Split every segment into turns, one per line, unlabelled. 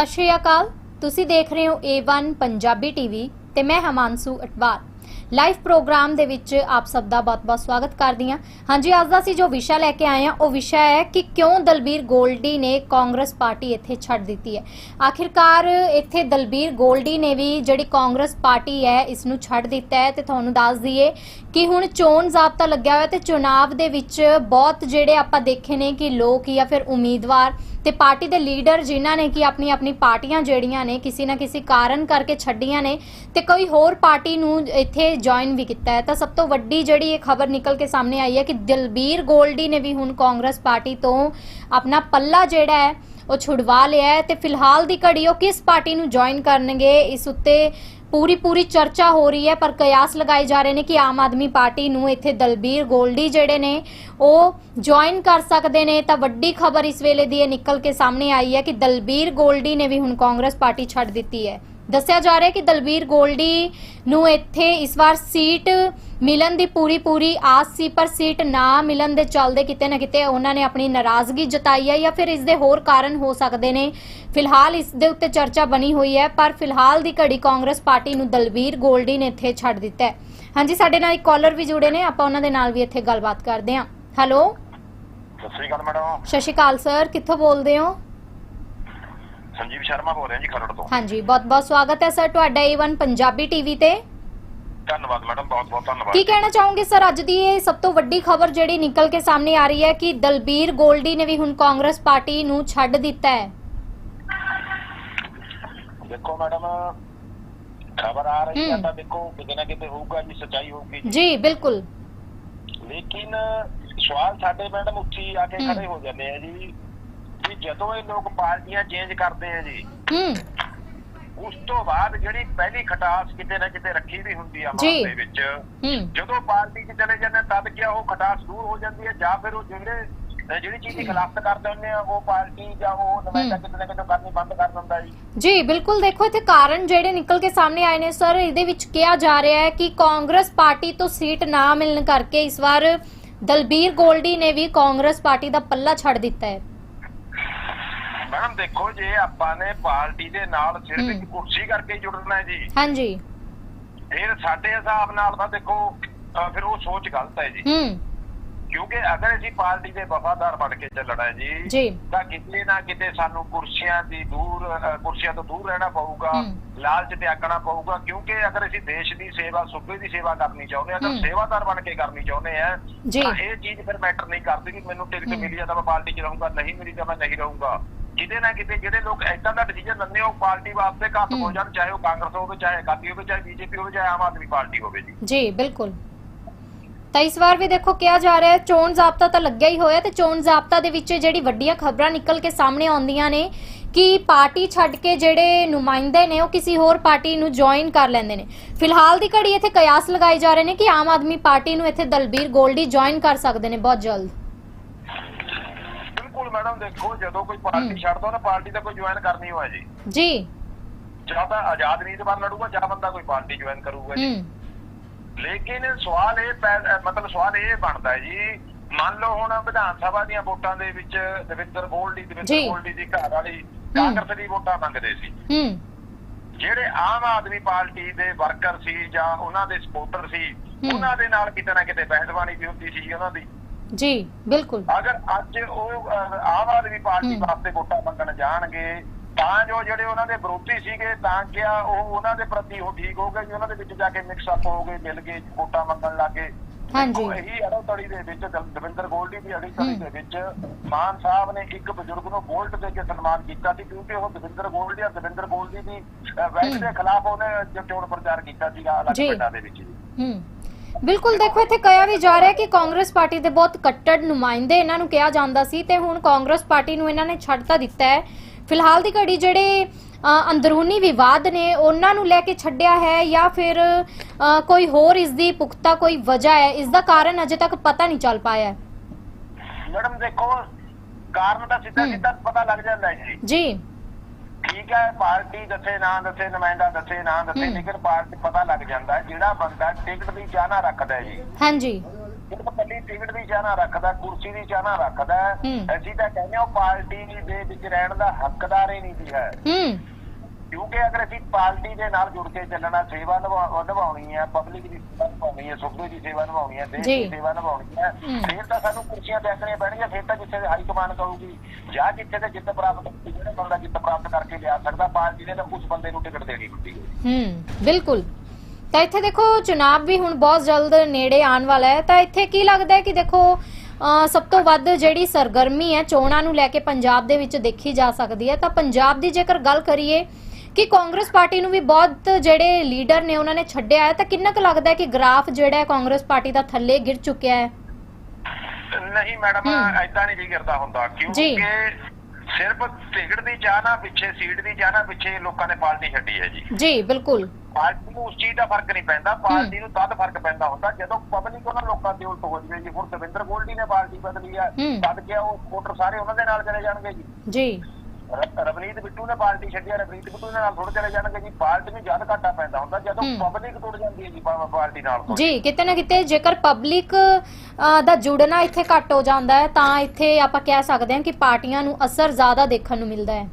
ਸਤਿ ਸ਼੍ਰੀ ਅਕਾਲ। ਤੁਸੀਂ ਦੇਖ ਰਹੇ ਹੋ A1 ਪੰਜਾਬੀ ਟੀਵੀ ਤੇ ਮੈਂ ਹਮਾਂਸੂ ਅਟਵਾਰ। ਲਾਈਵ ਪ੍ਰੋਗਰਾਮ ਦੇ ਵਿੱਚ ਆਪ ਸਭ ਦਾ ਬਹੁਤ-ਬਹੁਤ ਸਵਾਗਤ ਕਰਦੀ ਹਾਂ। ਹਾਂਜੀ, ਅੱਜ ਦਾ ਅਸੀਂ ਜੋ ਵਿਸ਼ਾ ਲੈ ਕੇ ਆਏ ਹਾਂ, ਉਹ ਵਿਸ਼ਾ ਹੈ ਕਿ ਕਿਉਂ ਦਲਬੀਰ ਗੋਲਡੀ ਨੇ ਕਾਂਗਰਸ ਪਾਰਟੀ ਇੱਥੇ ਛੱਡ ਦਿੱਤੀ ਹੈ। ਆਖਿਰਕਾਰ ਇੱਥੇ ਦਲਬੀਰ ਗੋਲਡੀ ਨੇ ਵੀ ਜਿਹੜੀ ਕਾਂਗਰਸ ਪਾਰਟੀ ਹੈ ਇਸ ਨੂੰ ਛੱਡ ਦਿੱਤਾ ਹੈ ਤੇ ਤੁਹਾਨੂੰ ਦੱਸ ਦਈਏ ਕਿ ਹੁਣ ਚੋਣ ਜ਼ਾਬਤਾ ਲੱਗਿਆ ਹੋਇਆ ਤੇ ਚੁਣਾਵ ਦੇ ਵਿੱਚ ਬਹੁਤ ਜਿਹੜੇ ਆਪਾਂ ਦੇਖੇ ਨੇ ਕਿ ਲੋਕ ਜਾਂ ਫਿਰ ਉਮੀਦਵਾਰ ਤੇ ਪਾਰਟੀ ਦੇ ਲੀਡਰ ਜਿਨ੍ਹਾਂ ਨੇ ਕਿ ਆਪਣੀ ਆਪਣੀ ਪਾਰਟੀਆਂ ਜਿਹੜੀਆਂ ਨੇ, ਕਿਸੇ ਨਾ ਕਿਸੇ ਕਾਰਨ ਕਰਕੇ ਛੱਡੀਆਂ ਨੇ ਤੇ ਕੋਈ ਹੋਰ ਪਾਰਟੀ ਨੂੰ ਇੱਥੇ ਜੁਆਇਨ ਵੀ ਕੀਤਾ ਹੈ। ਤਾਂ ਸਭ ਤੋਂ ਵੱਡੀ ਜਿਹੜੀ ਇਹ ਖਬਰ ਨਿਕਲ ਕੇ ਸਾਹਮਣੇ ਆਈ ਹੈ ਕਿ ਦਿਲਬੀਰ ਗੋਲਡੀ ਨੇ ਵੀ ਹੁਣ ਕਾਂਗਰਸ ਪਾਰਟੀ ਤੋਂ ਆਪਣਾ ਪੱਲਾ ਜਿਹੜਾ ਹੈ, ਉਹ ਛੁਡਵਾ ਲਿਆ ਹੈ ਤੇ ਫਿਲਹਾਲ ਦੀ ਘੜੀ ਉਹ ਕਿਸ ਪਾਰਟੀ ਨੂੰ ਜੁਆਇਨ ਕਰਨਗੇ, ਇਸ ਉੱਤੇ ਪੂਰੀ ਪੂਰੀ ਚਰਚਾ ਹੋ ਰਹੀ ਹੈ, ਪਰ ਕਿਆਸ ਲਗਾਏ ਜਾ ਰਹੇ ਨੇ ਕਿ ਆਮ ਆਦਮੀ ਪਾਰਟੀ ਨੂੰ ਇੱਥੇ ਦਲਬੀਰ ਗੋਲਡੀ ਜਿਹੜੇ ਨੇ, ਉਹ ਜੁਆਇਨ ਕਰ ਸਕਦੇ ਨੇ। ਤਾਂ ਵੱਡੀ ਖਬਰ ਇਸ ਵੇਲੇ ਦੀ ਇਹ ਨਿਕਲ ਕੇ ਸਾਹਮਣੇ ਆਈ ਹੈ ਕਿ ਦਲਬੀਰ ਗੋਲਡੀ ਨੇ ਵੀ ਹੁਣ ਕਾਂਗਰਸ ਪਾਰਟੀ ਛੱਡ ਦਿੱਤੀ ਹੈ। ਦੱਸਿਆ ਜਾ ਰਿਹਾ ਹੈ ਕਿ ਦਲਬੀਰ ਗੋਲਡੀ ਨੂੰ ਇੱਥੇ ਇਸ ਵਾਰ ਸੀਟ ਮਿਲਣ ਦੀ ਪੂਰੀ ਪੂਰੀ ਆਸ ਸੀ ਪਰ ਸੀਟ ਨਾ ਮਿਲਣ ਦੇ ਚੱਲਦੇ ਕਿਤੇ ਨਾ ਕਿਤੇ ਉਹਨਾਂ ਨੇ ਆਪਣੀ ਨਾਰਾਜ਼ਗੀ ਜਤਾਈ ਹੈ ਜਾਂ ਫਿਰ ਇਸ ਦੇ ਹੋਰ ਕਾਰਨ ਹੋ ਸਕਦੇ ਨੇ। ਫਿਲਹਾਲ ਇਸ ਦੇ ਉੱਤੇ ਚਰਚਾ ਬਣੀ ਹੋਈ ਹੈ ਪਰ ਫਿਲਹਾਲ ਦੀ ਘੜੀ ਕਾਂਗਰਸ ਪਾਰਟੀ ਨੂੰ ਦਲਬੀਰ ਗੋਲਡੀ ਨੇ ਇੱਥੇ ਛੱਡ ਦਿੱਤਾ ਹੈ। ਹਾਂਜੀ ਸਾਡੇ ਨਾਲ ਇੱਕ ਕਾਲਰ ਵੀ ਜੁੜੇ ਨੇ ਆਪਾਂ ਉਹਨਾਂ ਦੇ ਨਾਲ ਵੀ ਇੱਥੇ ਗੱਲਬਾਤ ਕਰਦੇ ਹਾਂ। ਹੈਲੋ
ਸਤਿ ਸ੍ਰੀ ਅਕਾਲ ਮੈਡਮ।
ਸਤਿ ਸ਼੍ਰੀ ਅਕਾਲ ਸਰ ਕਿੱਥੋਂ ਬੋਲਦੇ ਹੋ?
ਸੰਜੀਵ ਸ਼ਰਮਾ ਬੋਲ ਰਿਹਾ ਜੀ ਖਰੜ ਤੋਂ
ਹਾਂਜੀ ਬਹੁਤ ਬਹੁਤ ਸਵਾਗਤ ਹੈ ਸਰ ਤੁਹਾਡਾ A1 ਪੰਜਾਬੀ ਟੀਵੀ ਤੇ
ਧੰਨਵਾਦ ਮੈਡਮ ਬਹੁਤ ਬਹੁਤ ਧੰਨਵਾਦ
ਕੀ ਕਹਿਣਾ ਚਾਹੋਗੇ ਸਰ ਅੱਜ ਦੀ ਇਹ ਸਭ ਤੋਂ ਵੱਡੀ ਖਬਰ ਜਿਹੜੀ ਨਿਕਲ ਕੇ ਸਾਹਮਣੇ ਆ ਰਹੀ ਹੈ ਕਿ ਦਲਬੀਰ ਗੋਲਡੀ ਨੇ ਵੀ ਹੁਣ ਕਾਂਗਰਸ ਪਾਰਟੀ ਨੂੰ ਛੱਡ ਦਿੱਤਾ ਹੈ
ਦੇਖੋ ਮੈਡਮ ਖਬਰ ਆ ਰਹੀ ਹੈ। ਤਾਂ ਦੇਖੋ ਕਿਤੇ ਨਾ ਕਿਤੇ ਹੋਊਗਾ ਜੀ ਸੱਚਾਈ ਹੋਊਗੀ ਜੀ।
ਬਿਲਕੁਲ
ਲੇਕਿਨ ਸਵਾਲ ਸਾਡੇ ਮੈਡਮ ਹੀ ਆ ਕੇ। ਖੜੇ ਹੋ ਜਾਂਦੇ ਆ ਜੀ ਕਿ ਜਦੋਂ ਇਹ ਲੋਕ ਪਾਰਟੀਆਂ ਚੇਂਜ ਕਰਦੇ ਆ ਜੀ
ਹੂੰ।
ਉਸ ਤੋਂ ਬਾਅਦ ਜਿਹੜੀ ਪਹਿਲੀ ਖਟਾਸ ਕਿਤੇ ਨਾ ਕਿਤੇ ਰੱਖੀ ਵੀ ਹੁੰਦੀ ਆ। ਮਨ ਦੇ ਵਿੱਚ। ਜਦੋਂ ਪਾਰਟੀ 'ਚ ਚਲੇ ਜਾਂਦੇ ਤਦ ਕਿਆ ਉਹ ਖਟਾਸ ਦੂਰ ਹੋ ਜਾਂਦੀ ਹੈ ਜਾਂ ਫਿਰ ਉਹ ਜਿਹੜੇ ਜਿਹੜੀ ਚੀਜ਼ ਦੀ ਖਿਲਾਫਤ ਕਰਦੇ ਹੁੰਦੇ ਆ ਉਹ ਪਾਰਟੀ ਜਾਂ ਉਹ ਨੁਮਾਇੰਦਾ। ਕਿਤੇ ਨਾ ਕਿਤੇ ਕਰਨੀ ਬੰਦ ਕਰ ਦਿੰਦਾ ਜੀ।
ਜੀ ਬਿਲਕੁਲ ਦੇਖੋ ਇੱਥੇ ਕਾਰਨ ਜਿਹੜੇ ਨਿਕਲ ਕੇ ਸਾਹਮਣੇ ਆਏ ਨੇ ਸਰ ਇਹਦੇ ਵਿੱਚ ਕਿਹਾ ਜਾ ਰਿਹਾ ਹੈ ਕਿ ਕਾਂਗਰਸ ਪਾਰਟੀ ਤੋਂ ਸੀਟ ਨਾ ਮਿਲਣ ਕਰਕੇ ਇਸ ਵਾਰ ਦਲਬੀਰ ਗੋਲਡੀ ਨੇ ਵੀ ਕਾਂਗਰਸ ਪਾਰਟੀ ਦਾ ਪੱਲਾ ਛੱਡ ਦਿੱਤਾ ਹੈ।
ਮੈਡਮ ਦੇਖੋ ਜੇ ਆਪਾਂ ਨੇ ਪਾਰਟੀ ਦੇ ਨਾਲ ਸਿਰਫ। ਇੱਕ ਕੁਰਸੀ ਕਰਕੇ ਜੁੜਨਾ ਹੈ ਜੀ
ਹਾਂਜੀ
ਫਿਰ ਸਾਡੇ ਹਿਸਾਬ ਨਾਲ ਤਾਂ ਦੇਖੋ ਫਿਰ ਉਹ ਸੋਚ ਗਲਤ ਹੈ ਜੀ
ਹੂੰ
ਕਿਉਂਕਿ ਅਗਰ ਅਸੀਂ ਪਾਰਟੀ ਦੇ ਵਫਾਦਾਰ ਬਣ ਕੇ ਚੱਲਣਾ ਹੈ ਜੀ ਤਾਂ ਕਿਤੇ ਨਾ ਕਿਤੇ ਸਾਨੂੰ ਕੁਰਸੀਆਂ ਦੀ ਦੂਰ ਕੁਰਸੀਆਂ ਤੋਂ ਦੂਰ ਰਹਿਣਾ ਪਊਗਾ। ਲਾਲਚ ਤਿਆਗਣਾ ਪਊਗਾ ਕਿਉਂਕਿ ਅਗਰ ਅਸੀਂ ਦੇਸ਼ ਦੀ ਸੇਵਾ ਸੂਬੇ ਦੀ ਸੇਵਾ ਕਰਨੀ ਚਾਹੁੰਦੇ ਹੂੰ। ਤਾਂ ਸੇਵਾਦਾਰ ਬਣ ਕੇ ਕਰਨੀ ਚਾਹੁੰਦੇ ਆ। ਤਾਂ ਇਹ ਚੀਜ਼ ਫਿਰ ਮੈਟਰ ਨਹੀਂ ਕਰਦੀ ਕਿ ਮੈਨੂੰ ਟਿਕਟ। ਮਿਲੀ ਜਾਂ ਤਾਂ ਮੈਂ ਪਾਰਟੀ 'ਚ ਰਹੂੰਗਾ ਨਹੀਂ ਮਿਲੀ ਤਾਂ ਮੈਂ ਨਹੀਂ ਰਹੂੰਗਾ ਕਿਤੇ ਨਾ ਕਿਤੇ ਜਿਹੜੇ ਲੋਕ ਏਦਾਂ ਦਾ ਡਿਸੀਜਨ ਲੈਂਦੇ ਉਹ ਪਾਰਟੀ ਵਾਸਤੇ ਘੱਟ ਹੋ।
ਹੂੰ।
ਜਾਣ ਚਾਹੇ ਉਹ ਕਾਂਗਰਸ ਹੋਵੇ ਚਾਹੇ ਅਕਾਲੀ ਹੋਵੇ ਚਾਹੇ ਬੀਜੇਪੀ ਹੋਵੇ ਚਾਹੇ ਆਮ ਆਦਮੀ ਪਾਰਟੀ ਹੋਵੇ ਜੀ।
ਜੀ ਬਿਲਕੁਲ। ਤਾਂ ਇਸ ਵਾਰ ਵੀ ਦੇਖੋ ਕਿਹਾ ਜਾ ਰਿਹਾ ਹੈ ਚੋਣ ਜ਼ਾਬਤਾ ਤਾਂ ਲੱਗਿਆ ਹੀ ਹੋਇਆ ਤੇ ਚੋਣ ਜ਼ਾਬਤਾ ਦੇ ਵਿੱਚ ਜਿਹੜੀ ਵੱਡੀਆਂ ਖਬਰਾਂ ਨਿਕਲ ਕੇ ਸਾਹਮਣੇ ਆਉਂਦੀਆਂ ਨੇ ਕਿ ਪਾਰਟੀ ਛੱਡ ਕੇ ਜਿਹੜੇ ਨੁਮਾਇੰਦੇ ਨੇ ਉਹ ਕਿਸੇ ਹੋਰ ਪਾਰਟੀ ਨੂੰ ਜੁਆਇਨ ਕਰ ਲੈਂਦੇ ਨੇ। ਫਿਲਹਾਲ ਦੀ ਘੜੀ ਇੱਥੇ ਕਿਆਸ ਲਗਾਏ ਜਾ ਰਹੇ ਨੇ ਕਿ ਆਮ ਆਦਮੀ ਪਾਰਟੀ ਨੂੰ ਇੱਥੇ ਦਲਬੀਰ ਗੋਲਡੀ ਜੁਆਇਨ ਕਰ ਸਕਦੇ ਨੇ ਬਹੁਤ ਜਲਦ।
ਬਿਲਕੁਲ ਮੈਡਮ ਦੇਖੋ ਜਦੋਂ ਕੋਈ। ਪਾਰਟੀ ਛੱਡਦਾ ਨਾ ਪਾਰਟੀ ਤਾਂ ਕੋਈ ਜੁਆਇਨ ਕਰਨੀ ਹੋਇਆ ਜੀ।
ਜੀ।
ਜਾਂ ਤਾਂ ਆਜ਼ਾਦ ਉਮੀਦਵਾਰ ਲੜੂਗਾ ਜਾਂ ਬੰਦਾ ਕੋਈ ਪਾਰਟੀ ਜੁਆਇਨ ਕਰੂਗਾ ਜੀ। ਲੇਕਿਨ ਸਵਾਲ ਇਹ ਮਤਲਬ ਸਵਾਲ ਇਹ ਬਣਦਾ ਜੀ ਮੰਨ ਲਓ ਹੁਣ ਵਿਧਾਨ ਸਭਾ ਦੀਆਂ ਵੋਟਾਂ ਦੇ ਵਿੱਚ ਦਵਿੰਦਰ ਗੋਲਡੀ ਦਵਿੰਦਰ
ਜੀ।
ਗੋਲਡੀ ਦੀ ਘਰ ਵਾਲੀ ਕਾਂਗਰਸ ਦੀ ਵੋਟਾਂ ਮੰਗਦੇ ਸੀ।
ਹੂੰ।
ਜਿਹੜੇ ਆਮ ਆਦਮੀ ਪਾਰਟੀ ਦੇ ਵਰਕਰ ਸੀ ਜਾਂ ਉਹਨਾਂ ਦੇ ਸਪੋਰਟਰ ਸੀ। ਉਹਨਾਂ ਦੇ ਨਾਲ ਕਿਤੇ ਨਾ ਕਿਤੇ ਬਹਿਦਵਾਨੀ ਵੀ ਹੁੰਦੀ ਸੀ ਉਹਨਾਂ ਦੀ।
ਜੀ ਬਿਲਕੁਲ
ਅਗਰ ਅੱਜ ਉਹ ਆਮ ਆਦਮੀ ਪਾਰਟੀ। ਵਾਸਤੇ ਵੋਟਾਂ ਮੰਗਣ ਜਾਣਗੇ ਤਾਂ ਜੋ ਜਿਹੜੇ ਉਹਨਾਂ ਦੇ ਵਿਰੋਧੀ ਸੀਗੇ ਤਾਂ ਕਿਆ ਉਹ ਉਹਨਾਂ ਦੇ ਪ੍ਰਤੀ ਉਹ ਠੀਕ ਹੋ ਗਏ ਜੀ ਉਹਨਾਂ ਦੇ ਵਿੱਚ ਜਾ ਕੇ ਮਿਕਸ ਅਪ ਹੋ ਗਏ ਮਿਲ ਗਏ ਵੋਟਾਂ ਮੰਗਣ ਲੱਗੇ
ਹਾਂਜੀ।
ਇਹੀ ਅੜੋ ਤੜੀ ਦੇ ਵਿੱਚ ਦਵਿੰਦਰ ਗੋਲਡੀ ਦੀ ਅੜੀ ਤੜੀ
ਹੂੰ।
ਦੇ ਵਿੱਚ ਮਾਨ ਸਾਹਿਬ ਨੇ ਇੱਕ ਬਜ਼ੁਰਗ ਨੂੰ ਗੋਲਡ ਦੇ ਕੇ ਸਨਮਾਨ ਕੀਤਾ ਸੀ ਕਿਉਂਕਿ ਉਹ ਦਵਿੰਦਰ ਗੋਲਡੀ ਆ ਦਵਿੰਦਰ ਗੋਲਡੀ ਦੀ ਵੈਟ
ਹੂੰ।
ਦੇ ਖਿਲਾਫ ਉਹਨੇ ਜੋ ਚੋਣ ਪ੍ਰਚਾਰ ਕੀਤਾ ਸੀਗਾ ਅਲੱਗ। ਪਿੰਡਾਂ ਦੇ ਵਿੱਚ ਜੀ
ਹੂੰ ਬਿਲਕੁਲ ਦੇਖੋ ਇੱਥੇ ਕਿਹਾ ਵੀ ਜਾ ਰਿਹਾ ਕਿ ਕਾਂਗਰਸ ਪਾਰਟੀ ਦੇ ਬਹੁਤ ਕੱਟੜ ਨੁਮਾਇੰਦੇ ਇਹਨਾਂ ਨੂੰ ਕਿਹਾ ਜਾਂਦਾ ਸੀ ਤੇ ਹੁਣ ਕਾਂਗਰਸ ਪਾਰਟੀ ਨੂੰ ਇਹਨਾਂ ਨੇ ਛੱਡ ਤਾਂ ਦਿੱਤਾ ਹੈ। ਫਿਲਹਾਲ ਦੀ ਘੜੀ ਜਿਹੜੇ ਅੰਦਰੂਨੀ ਵਿਵਾਦ ਨੇ ਉਹਨਾਂ ਨੂੰ ਲੈ ਕੇ ਛੱਡਿਆ ਹੈ ਜਾਂ ਫਿਰ ਕੋਈ ਹੋਰ ਇਸ ਦੀ ਪੁਖਤਾ ਕੋਈ ਵਜ੍ਹਾ ਹੈ ਇਸ ਦਾ ਕਾਰਨ ਅਜੇ ਤੱਕ ਪਤਾ ਨਹੀਂ ਚੱਲ ਪਾਇਆ ਹੈ।
ਮੈਡਮ ਦੇਖੋ ਕਾਰਨ ਤਾਂ ਸਿੱਧਾ। ਸਿੱਧਾ ਪਤਾ ਲੱਗ ਜਾਂਦਾ ਹੈ ਜੀ।
ਜੀ।
ਠੀਕ ਹੈ ਪਾਰਟੀ ਦੱਸੇ ਨਾ ਦੱਸੇ ਨੁਮਾਇੰਦਾ ਦੱਸੇ ਨਾ ਦੱਸੇ। ਲੇਕਿਨ ਪਾਰਟੀ ਪਤਾ ਲੱਗ ਜਾਂਦਾ ਹੈ ਜਿਹੜਾ ਬੰਦਾ ਟਿਕਟ ਦੀ ਚਾਹਨਾ ਰੱਖਦਾ ਹੈ ਜੀ
ਹਾਂਜੀ
ਸਿਰਫ ਕੱਲੀ ਟਿਕਟ ਦੀ ਚਾਹਨਾ ਰੱਖਦਾ ਕੁਰਸੀ ਦੀ ਚਾਹਨਾ ਰੱਖਦਾ। ਅਸੀਂ ਤਾਂ ਕਹਿੰਦੇ ਹਾਂ ਉਹ ਪਾਰਟੀ ਦੇ ਵਿੱਚ ਰਹਿਣ ਦਾ ਹੱਕਦਾਰ ਹੀ ਨਹੀਂ ਸੀ ਹੈ
ਹੂੰ
ਕਿਉਂਕਿ ਅਗਰ ਅਸੀਂ ਪਾਰਟੀ ਦੇ ਨਾਲ ਜੁੜ ਕੇ ਚੱਲਣਾ ਸੇਵਾ ਨਿਭਾ- ਨਿਭਾਉਣੀ ਹੈ ਪਬਲਿਕ ਦੀ ਸੇਵਾ ਨਿਭਾਉਣੀ ਹੈ ਸੁਖਦੇ ਦੀ ਸੇਵਾ ਨਿਭਾਉਣੀ ਹੈ ਦੇਸ਼। ਦੀ ਸੇਵਾ ਨਿਭਾਉਣੀ ਹੈ। ਫਿਰ ਤਾਂ ਸਾਨੂੰ ਕੁਰਸੀਆਂ ਦੇਖਣੀਆਂ ਪੈਣਗੀਆਂ ਫਿਰ ਤਾਂ ਜਿੱਥੇ ਹਾਈ ਕਮਾਂਡ ਕਹੂਗੀ ਜਾਂ ਜਿੱਥੇ ਤੇ ਜਿੱਤ ਪ੍ਰਾਪਤ ਜਿਹੜਾ ਬੰਦਾ ਜਿੱਤ ਪ੍ਰਾਪਤ ਕਰਕੇ ਲਿਆ ਸਕਦਾ ਪਾਰਟੀ ਨੇ ਤਾਂ ਉਸ ਬੰਦੇ ਨੂੰ ਟਿਕਟ ਦੇਣੀ ਹੁੰਦੀ ਹੈ
ਹੂੰ ਬਿਲਕੁਲ ਤਾਂ ਇੱਥੇ ਦੇਖੋ ਚੁਣਾਵ ਵੀ ਹੁਣ ਬਹੁਤ ਜਲਦ ਨੇੜੇ ਆਉਣ ਵਾਲਾ ਹੈ ਤਾਂ ਇੱਥੇ ਕੀ ਲੱਗਦਾ ਹੈ ਕਿ ਦੇਖੋ ਸਭ ਤੋਂ ਵੱਧ ਜਿਹੜੀ ਸਰਗਰਮੀ ਹੈ ਚੋਣਾਂ ਨੂੰ ਲੈ ਕੇ ਪੰਜਾਬ ਦੇ ਵਿੱਚ ਦੇਖੀ ਜਾ ਸਕਦੀ ਹੈ ਤਾਂ ਪੰਜਾਬ ਦੀ ਜੇਕਰ ਗੱਲ ਕਰੀਏ ਕਿ ਕਾਂਗਰਸ ਪਾਰਟੀ ਨੂੰ ਵੀ ਬਹੁਤ ਜਿਹੜੇ ਲੀਡਰ ਨੇ ਉਹਨਾਂ ਨੇ ਛੱਡਿਆ ਹੈ ਤਾਂ ਕਿੰਨਾ ਕੁ ਲੱਗਦਾ ਹੈ ਕਿ ਗ੍ਰਾਫ ਜਿਹੜਾ ਹੈ ਕਾਂਗਰਸ ਪਾਰਟੀ ਦਾ ਥੱਲੇ ਗਿਰ ਚੁੱਕਿਆ ਹੈ?
ਨਹੀਂ ਮੈਡਮ। ਐਦਾਂ ਨਹੀਂ ਕਰਦਾ ਹੁੰਦਾ। ਕਿਉਂਕਿ ਸਿਰਫ ਟਿਕਟ ਦੀ ਚਾਹ ਨਾ ਪਿੱਛੇ ਸੀਟ ਦੀ ਚਾਹ ਨਾ ਪਿੱਛੇ ਲੋਕਾਂ ਨੇ ਪਾਰਟੀ ਛੱਡੀ ਹੈ ਜੀ।
ਜੀ ਬਿਲਕੁਲ।
ਪਾਰਟੀ ਨੂੰ ਉਸ ਚੀਜ਼ ਦਾ ਫ਼ਰਕ ਨਹੀਂ ਪੈਂਦਾ ਪਾਰਟੀ ਨੂੰ ਤਦ ਫ਼ਰਕ ਪੈਂਦਾ ਹੁੰਦਾ ਜਦੋਂ ਪਬਲਿਕ ਉਹਨਾਂ ਲੋਕਾਂ ਦੇ ਉਲਟ ਹੋ ਜਵੇ ਜੀ। ਹੁਣ ਦਵਿੰਦਰ ਗੋਲਡੀ ਨੇ ਪਾਰਟੀ ਬਦਲੀ ਆ। ਤਦ ਕਿ ਉਹ ਵੋਟਰ ਸਾਰੇ ਉਹਨਾਂ ਦੇ ਨਾਲ ਚਲੇ ਜਾਣਗੇ ਜੀ।
ਜੀ।
ਰਵਨੀਤ ਬਿੱਟੂ ਨੇ ਪਾਰਟੀ ਛੱਡੀ ਆ ਰਵਨੀਤ ਬਿੱਟੂ ਦੇ ਨਾਲ ਥੋੜੇ ਚਲੇ ਜਾਣਗੇ ਜੀ ਪਾਰਟੀ ਨੂੰ ਜਦ ਘਾਟਾ ਪੈਂਦਾ ਹੁੰਦਾ ਜਦੋਂ। ਪਬਲਿਕ ਟੁੱਟ ਜਾਂਦੀ ਹੈ ਜੀ ਪਾਰਟੀ ਨਾਲ ਤੋਂ।
ਜੀ ਕਿਤੇ ਨਾ ਕਿਤੇ ਜੇਕਰ ਪਬਲਿਕ ਦਾ ਜੁੜਨਾ ਇੱਥੇ ਘੱਟ ਹੋ ਜਾਂਦਾ ਹੈ ਤਾਂ ਇੱਥੇ ਆਪਾਂ ਕਹਿ ਸਕਦੇ ਹਾਂ ਕਿ ਪਾਰਟੀਆਂ ਨੂੰ ਅਸਰ ਜ਼ਿਆਦਾ ਦੇਖਣ ਨੂੰ ਮਿਲਦਾ ਹੈ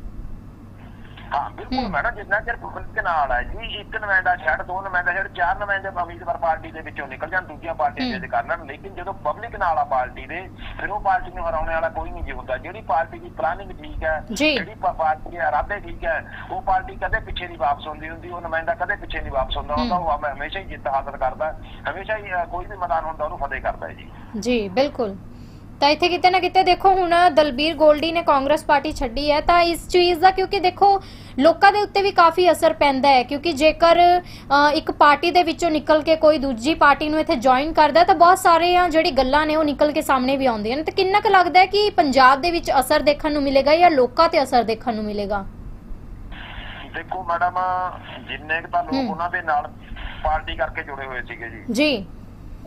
ਹਾਂ ਬਿਲਕੁਲ। ਮੈਡਮ ਜਿੰਨਾ ਚਿਰ ਪਬਲਿਕ ਨਾਲ ਹੈ ਜੀ ਇੱਕ ਨੁਮਾਇੰਦਾ ਛੱਡ ਦੋ ਨੁਮਾਇੰਦਾ ਛੱਡ ਚਾਰ ਨੁਮਾਇੰਦੇ ਉਮੀਦਵਾਰ ਪਾਰਟੀ ਦੇ ਵਿੱਚੋਂ ਨਿਕਲ ਜਾਣ ਦੂਜੀਆਂ ਪਾਰਟੀਆਂ। ਦੇ ਕਰ ਲੈਣ ਲੇਕਿਨ ਜਦੋਂ ਪਬਲਿਕ ਨਾਲ ਆ ਪਾਰਟੀ ਦੇ ਫਿਰ ਉਹ ਪਾਰਟੀ ਨੂੰ ਹਰਾਉਣ ਵਾਲਾ ਕੋਈ ਨਹੀਂ ਜੀ ਹੁੰਦਾ ਜਿਹੜੀ ਪਾਰਟੀ ਦੀ ਪਲਾਨਿੰਗ ਠੀਕ ਹੈ। ਜਿਹੜੀ ਪਾਰਟੀ ਦੇ ਇਰਾਦੇ ਠੀਕ ਹੈ ਉਹ ਪਾਰਟੀ ਕਦੇ ਪਿੱਛੇ ਨਹੀਂ ਵਾਪਸ ਹੁੰਦੀ ਹੁੰਦੀ ਉਹ ਨੁਮਾਇੰਦਾ ਕਦੇ ਪਿੱਛੇ ਨਹੀਂ ਵਾਪਸ ਹੁੰਦਾ ਹੁੰਦਾ ਉਹ ਹਮੇ- ਹਮੇਸ਼ਾ ਹੀ ਜਿੱਤ ਹਾਸਲ ਕਰਦਾ ਹਮੇਸ਼ਾ ਹੀ ਕੋਈ ਵੀ ਮੈਦਾਨ ਹੁੰਦਾ ਉਹਨੂੰ ਫਤਿਹ ਕਰਦਾ ਹੈ ਜੀ
ਜੀ ਬਿਲਕੁਲ ਤਾਂ ਇੱਥੇ ਕਿਤੇ ਨਾ ਕਿਤੇ ਦੇਖੋ ਹੁਣ ਦਲਬੀਰ ਗੋਲਡੀ ਨੇ ਕਾਂਗਰਸ ਪਾਰਟੀ ਛੱਡੀ ਹੈ ਤਾਂ ਇਸ ਚੀਜ਼ ਦਾ ਕਿਉਂਕਿ ਦੇਖੋ ਲੋਕਾਂ ਦੇ ਉੱਤੇ ਵੀ ਕਾਫੀ ਅਸਰ ਪੈਂਦਾ ਹੈ ਕਿਉਂਕਿ ਜੇਕਰ ਇੱਕ ਪਾਰਟੀ ਦੇ ਵਿੱਚੋਂ ਨਿਕਲ ਕੇ ਕੋਈ ਦੂਜੀ ਪਾਰਟੀ ਨੂੰ ਇੱਥੇ ਜੁਆਇਨ ਕਰਦਾ ਤਾਂ ਬਹੁਤ ਸਾਰੀਆਂ ਜਿਹੜੀ ਗੱਲਾਂ ਨੇ ਉਹ ਨਿਕਲ ਕੇ ਸਾਹਮਣੇ ਵੀ ਆਉਂਦੀਆਂ ਨੇ। ਤਾਂ ਕਿੰਨਾ ਕੁ ਲੱਗਦਾ ਹੈ ਕਿ ਪੰਜਾਬ ਦੇ ਵਿੱਚ ਅਸਰ ਦੇਖਣ ਨੂੰ ਮਿਲੇਗਾ ਜਾਂ ਲੋਕਾਂ ਤੇ ਅਸਰ ਦੇਖਣ ਨੂੰ ਮਿਲੇਗਾ?
ਦੇਖੋ ਮੈਡਮ ਜਿੰਨੇ ਕੁ ਤਾਂ ਲੋਕ
ਹੂੰ।
ਉਹਨਾਂ ਦੇ ਨਾਲ ਪਾਰਟੀ ਕਰਕੇ ਜੁੜੇ ਹੋਏ ਸੀਗੇ ਜੀ।
ਜੀ।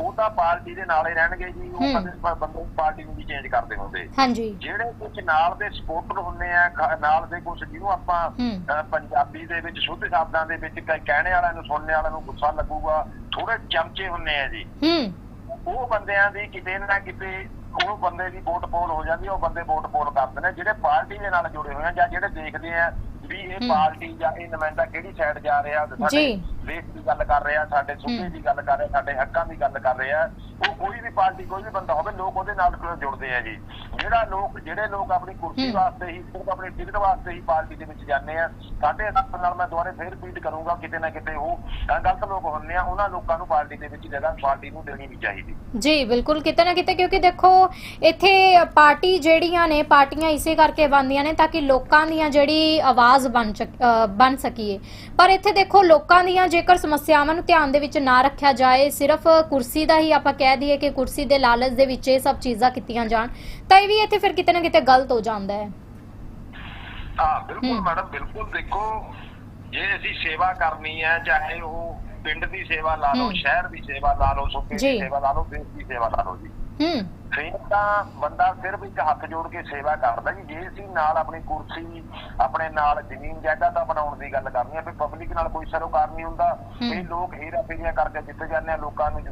ਉਹ ਤਾਂ ਪਾਰਟੀ ਦੇ ਨਾਲ ਹੀ ਰਹਿਣਗੇ ਜੀ ਉਹ। ਕਦੇ ਬੰਦੇ ਪਾਰਟੀ ਨੂੰ ਵੀ ਚੇਂਜ ਕਰਦੇ ਹੁੰਦੇ
ਹਾਂਜੀ
ਜਿਹੜੇ ਕੁਝ ਨਾਲ ਦੇ ਸਪੋਰਟਰ ਹੁੰਦੇ ਆ ਨਾਲ ਦੇ ਕੁਝ ਜਿਹਨੂੰ ਆਪਾਂ ਪੰਜਾਬੀ ਦੇ ਵਿੱਚ ਸ਼ੁੱਧ ਸ਼ਬਦਾਂ ਦੇ ਵਿੱਚ ਕਹਿਣੇ ਵਾਲਿਆਂ ਨੂੰ ਸੁਣਨੇ ਵਾਲਿਆਂ ਨੂੰ ਗੁੱਸਾ ਲੱਗੂਗਾ ਥੋੜੇ ਚਮਚੇ ਹੁੰਦੇ ਆ ਜੀ
ਹੂੰ
ਉਹ ਬੰਦਿਆਂ ਦੀ ਕਿਤੇ ਨਾ ਕਿਤੇ ਉਹ ਬੰਦੇ ਦੀ ਵੋਟ ਪੋਲ ਹੋ ਜਾਂਦੀ ਉਹ ਬੰਦੇ ਵੋਟ ਪੋਲ ਕਰਦੇ ਨੇ ਜਿਹੜੇ ਪਾਰਟੀ ਦੇ ਨਾਲ ਜੁੜੇ ਹੋਏ ਆ ਜਾਂ ਜਿਹੜੇ ਦੇਖਦੇ ਆ ਵੀ ਇਹ। ਪਾਰਟੀ ਜਾਂ ਇਹ ਨੁਮਾਇੰਦਾ ਕਿਹੜੀ ਸਾਈਡ ਜਾ ਰਿਹਾ ਸਾਡੇ
ਜੀ।
ਦੇਸ਼ ਦੀ ਗੱਲ ਕਰ ਰਿਹਾ ਸਾਡੇ ਸੂਬੇ
ਹੂੰ।
ਦੀ ਗੱਲ ਕਰ ਰਿਹਾ ਸਾਡੇ ਹੱਕਾਂ ਦੀ ਗੱਲ ਕਰ ਰਿਹਾ ਉਹ ਕੋਈ ਵੀ ਪਾਰਟੀ ਕੋਈ ਵੀ ਬੰਦਾ ਹੋਵੇ ਲੋਕ ਉਹਦੇ ਨਾਲ ਜੁੜਦੇ ਆ ਜੀ ਜਿਹੜਾ ਲੋਕ ਜਿਹੜੇ ਲੋਕ ਆਪਣੀ ਕੁਰਸੀ। ਵਾਸਤੇ ਹੀ ਸਿਰਫ ਆਪਣੀ ਟਿਕਟ ਵਾਸਤੇ ਹੀ ਪਾਰਟੀ ਦੇ ਵਿੱਚ ਜਾਂਦੇ ਆ ਸਾਡੇ ਹਿਸਾਬ ਨਾਲ ਮੈਂ ਦੁਬਾਰੇ ਫੇਰ ਰਿਪੀਟ ਕਰੂੰਗਾ ਕਿਤੇ ਨਾ ਕਿਤੇ ਉਹ ਗਲਤ ਲੋਕ ਹੁੰਦੇ ਆ ਉਹਨਾਂ ਲੋਕਾਂ ਨੂੰ ਪਾਰਟੀ ਦੇ ਵਿੱਚ ਜਗ੍ਹਾ ਪਾਰਟੀ ਨੂੰ ਦੇਣੀ ਨਹੀਂ ਚਾਹੀਦੀ
ਜੀ ਬਿਲਕੁਲ ਕਿਤੇ ਨਾ ਕਿਤੇ ਕਿਉਂਕਿ ਦੇਖੋ ਇੱਥੇ ਪਾਰਟੀ ਜਿਹੜੀਆਂ ਨੇ ਪਾਰਟੀਆਂ ਇਸੇ ਕਰਕੇ ਬਣਦੀਆਂ ਨੇ ਤਾਂ ਕਿ ਲੋਕਾਂ ਦੀਆਂ ਜਿਹੜੀ ਆਵਾਜ਼ ਬਣ ਬਣ ਸਕੀਏ ਪਰ ਇੱਥੇ ਦੇਖੋ ਲੋਕਾਂ ਦੀਆਂ ਜੇਕਰ ਸਮੱਸਿਆਵਾਂ ਨੂੰ ਧਿਆਨ ਦੇ ਵਿੱਚ ਨਾ ਰੱਖਿਆ ਜਾਏ ਸਿਰਫ ਕੁਰਸੀ ਦਾ ਹੀ ਆਪਾਂ ਕਹਿ ਦਈਏ ਕਿ ਕੁਰਸੀ ਦੇ ਲਾਲਚ ਦੇ ਵਿੱਚ ਇਹ ਸਭ ਚੀਜ਼ਾਂ ਕੀਤੀਆਂ ਜਾਣ ਤਾਂ ਇਹ ਵੀ ਇੱਥੇ ਫਿਰ ਕਿਤੇ ਨਾ ਕਿਤੇ ਗਲਤ ਹੋ ਜਾਂਦਾ ਹੈ
ਹਾਂ ਬਿਲਕੁਲ
ਹੂੰ।
ਮੈਡਮ ਬਿਲਕੁਲ ਦੇਖੋ ਜੇ ਅਸੀਂ ਸੇਵਾ ਕਰਨੀ ਹੈ ਚਾਹੇ ਉਹ ਪਿੰਡ ਦੀ ਸੇਵਾ ਲਾ ਲਓ। ਸ਼ਹਿਰ ਦੀ ਸੇਵਾ ਲਾ ਲਓ ਸੁੱਕੇ
ਜੀ।
ਦੀ ਸੇਵਾ ਲਾ ਲਓ ਦੇਸ਼ ਦੀ ਸੇਵਾ ਲਾ ਲਓ ਜੀ
ਹੂੰ।
ਫਿਰ ਤਾਂ ਬੰਦਾ ਸਿਰਫ ਇੱਕ ਹੱਥ ਜੋੜ ਕੇ ਸੇਵਾ ਕਰਦਾ ਜੀ। ਜੇ ਅਸੀਂ ਨਾਲ ਆਪਣੀ ਕੁਰਸੀ ਆਪਣੇ ਨਾਲ ਜ਼ਮੀਨ ਜਾਇਦਾਦ ਦਾ ਬਣਾਉਣ ਦੀ ਗੱਲ ਕਰਨੀ ਹੈ ਫਿਰ ਪਬਲਿਕ ਨਾਲ ਕੋਈ ਸਰੋਕਾਰ ਨਹੀਂ ਹੁੰਦਾ। ਇਹ ਲੋਕ ਹੀਰਾ ਫੇਰੀਆਂ ਕਰਕੇ ਜਿੱਤ ਜਾਂਦੇ ਆ ਲੋਕਾਂ ਨੂੰ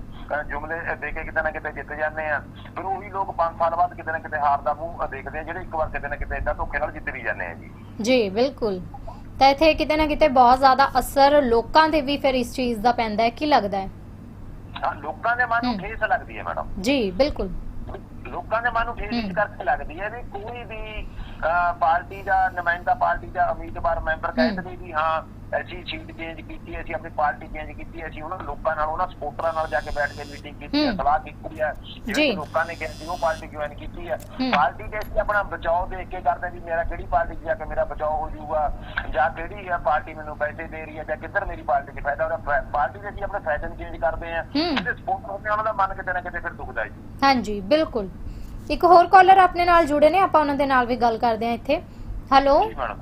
ਜੁਮਲੇ ਦੇ ਕੇ ਕਿਤੇ ਨਾ ਕਿਤੇ ਜਿੱਤ ਜਾਂਦੇ ਆ। ਫਿਰ ਉਹੀ ਲੋਕ 5 ਸਾਲ ਬਾਅਦ ਕਿਤੇ ਨਾ ਕਿਤੇ ਹਾਰ ਦਾ ਮੂੰਹ ਦੇਖਦੇ ਆ ਜਿਹੜੇ ਇੱਕ ਵਾਰ ਕਿਤੇ ਨਾ ਕਿਤੇ ਇਦਾਂ ਧੋਖੇ ਨਾਲ ਜਿੱਤ ਵੀ ਜਾਂਦੇ ਆ ਜੀ।
ਜੀ ਬਿਲਕੁਲ। ਤਾਂ ਇੱਥੇ ਕਿਤੇ ਨਾ ਕਿਤੇ ਬਹੁਤ ਜ਼ਿਆਦਾ ਅਸਰ ਲੋਕਾਂ ਤੇ ਵੀ ਫਿਰ ਇਸ ਚੀਜ਼ ਦਾ ਪੈਂਦਾ ਹੈ। ਕੀ ਲੱਗਦਾ ਹਾਂ?
ਲੋਕਾਂ ਦੇ ਮਨ ਨੂੰ। ਠੇਸ ਲੱਗਦੀ ਹੈ ਮੈਡਮ
ਜੀ ਬਿਲਕੁਲ
ਲੋਕਾਂ ਦੇ ਮਨ ਨੂੰ ਠੇਸ ਇਸ। ਕਰਕੇ ਲੱਗਦੀ ਹੈ ਵੀ ਕੋਈ ਵੀ ਪਾਰਟੀ ਦਾ ਨੁਮਾਇੰਦਾ ਪਾਰਟੀ ਦਾ ਉਮੀਦਵਾਰ ਮੈਂਬਰ। ਕਹਿੰਦੇ ਵੀ ਹਾਂ ਅਸੀਂ ਸੀਟ ਚੇਂਜ ਕੀਤੀ ਅਸੀਂ ਆਪਣੀ ਪਾਰਟੀ ਚੇਂਜ ਕੀਤੀ ਅਸੀਂ ਉਹਨਾਂ ਲੋਕਾਂ ਨਾਲ ਉਹਨਾਂ ਸਪੋਰਟਰਾਂ ਨਾਲ ਜਾ ਕੇ ਬੈਠ ਕੇ ਮੀਟਿੰਗ ਕੀਤੀ ਹੈ। ਸਲਾਹ ਕੀਤੀ ਹੈ। ਜਿਹੜੇ ਲੋਕਾਂ ਨੇ ਕਿਹਾ ਸੀ ਉਹ ਪਾਰਟੀ ਜੁਆਇਨ ਕੀਤੀ ਹੈ। ਪਾਰਟੀ ਦੇ ਅਸੀਂ ਆਪਣਾ ਬਚਾਓ ਦੇਖ ਕੇ ਕਰਦੇ ਵੀ ਮੇਰਾ ਕਿਹੜੀ ਪਾਰਟੀ ਜਾ ਕੇ ਮੇਰਾ ਬਚਾਓ ਹੋ ਜਾਊਗਾ ਜਾਂ ਕਿਹੜੀ ਹੈ ਪਾਰਟੀ ਮੈਨੂੰ ਪੈਸੇ ਦੇ ਰਹੀ ਹੈ ਜਾਂ ਕਿੱਧਰ ਮੇਰੀ ਪਾਰਟੀ 'ਚ ਫਾਇਦਾ ਹੋ ਰਿਹਾ ਪਾਰਟੀ ਦੇ ਅਸੀਂ ਆਪਣੇ ਫਾਇਦੇ ਨੂੰ ਚੇਂਜ ਕਰਦੇ ਹੂੰ। ਜਿਹੜੇ ਸਪੋਰਟਰ ਹੁੰਦੇ ਆ, ਉਹਨਾਂ ਦਾ ਮਨ ਕਿਤੇ ਨਾ ਕਿਤੇ ਫਿਰ ਦੁਖਦਾ ਹੈ
ਹਾਂਜੀ ਬਿਲਕੁਲ ਇੱਕ ਹੋਰ ਕਾਲਰ ਆਪਣੇ ਨਾਲ ਜੁੜੇ ਨੇ ਆਪਾਂ ਉਹਨਾਂ ਦੇ ਨਾਲ ਵੀ ਗੱਲ ਕਰਦੇ ਹਾਂ ਇੱਥੇ ਹੈਲੋ
ਜੀ ਮੈਡਮ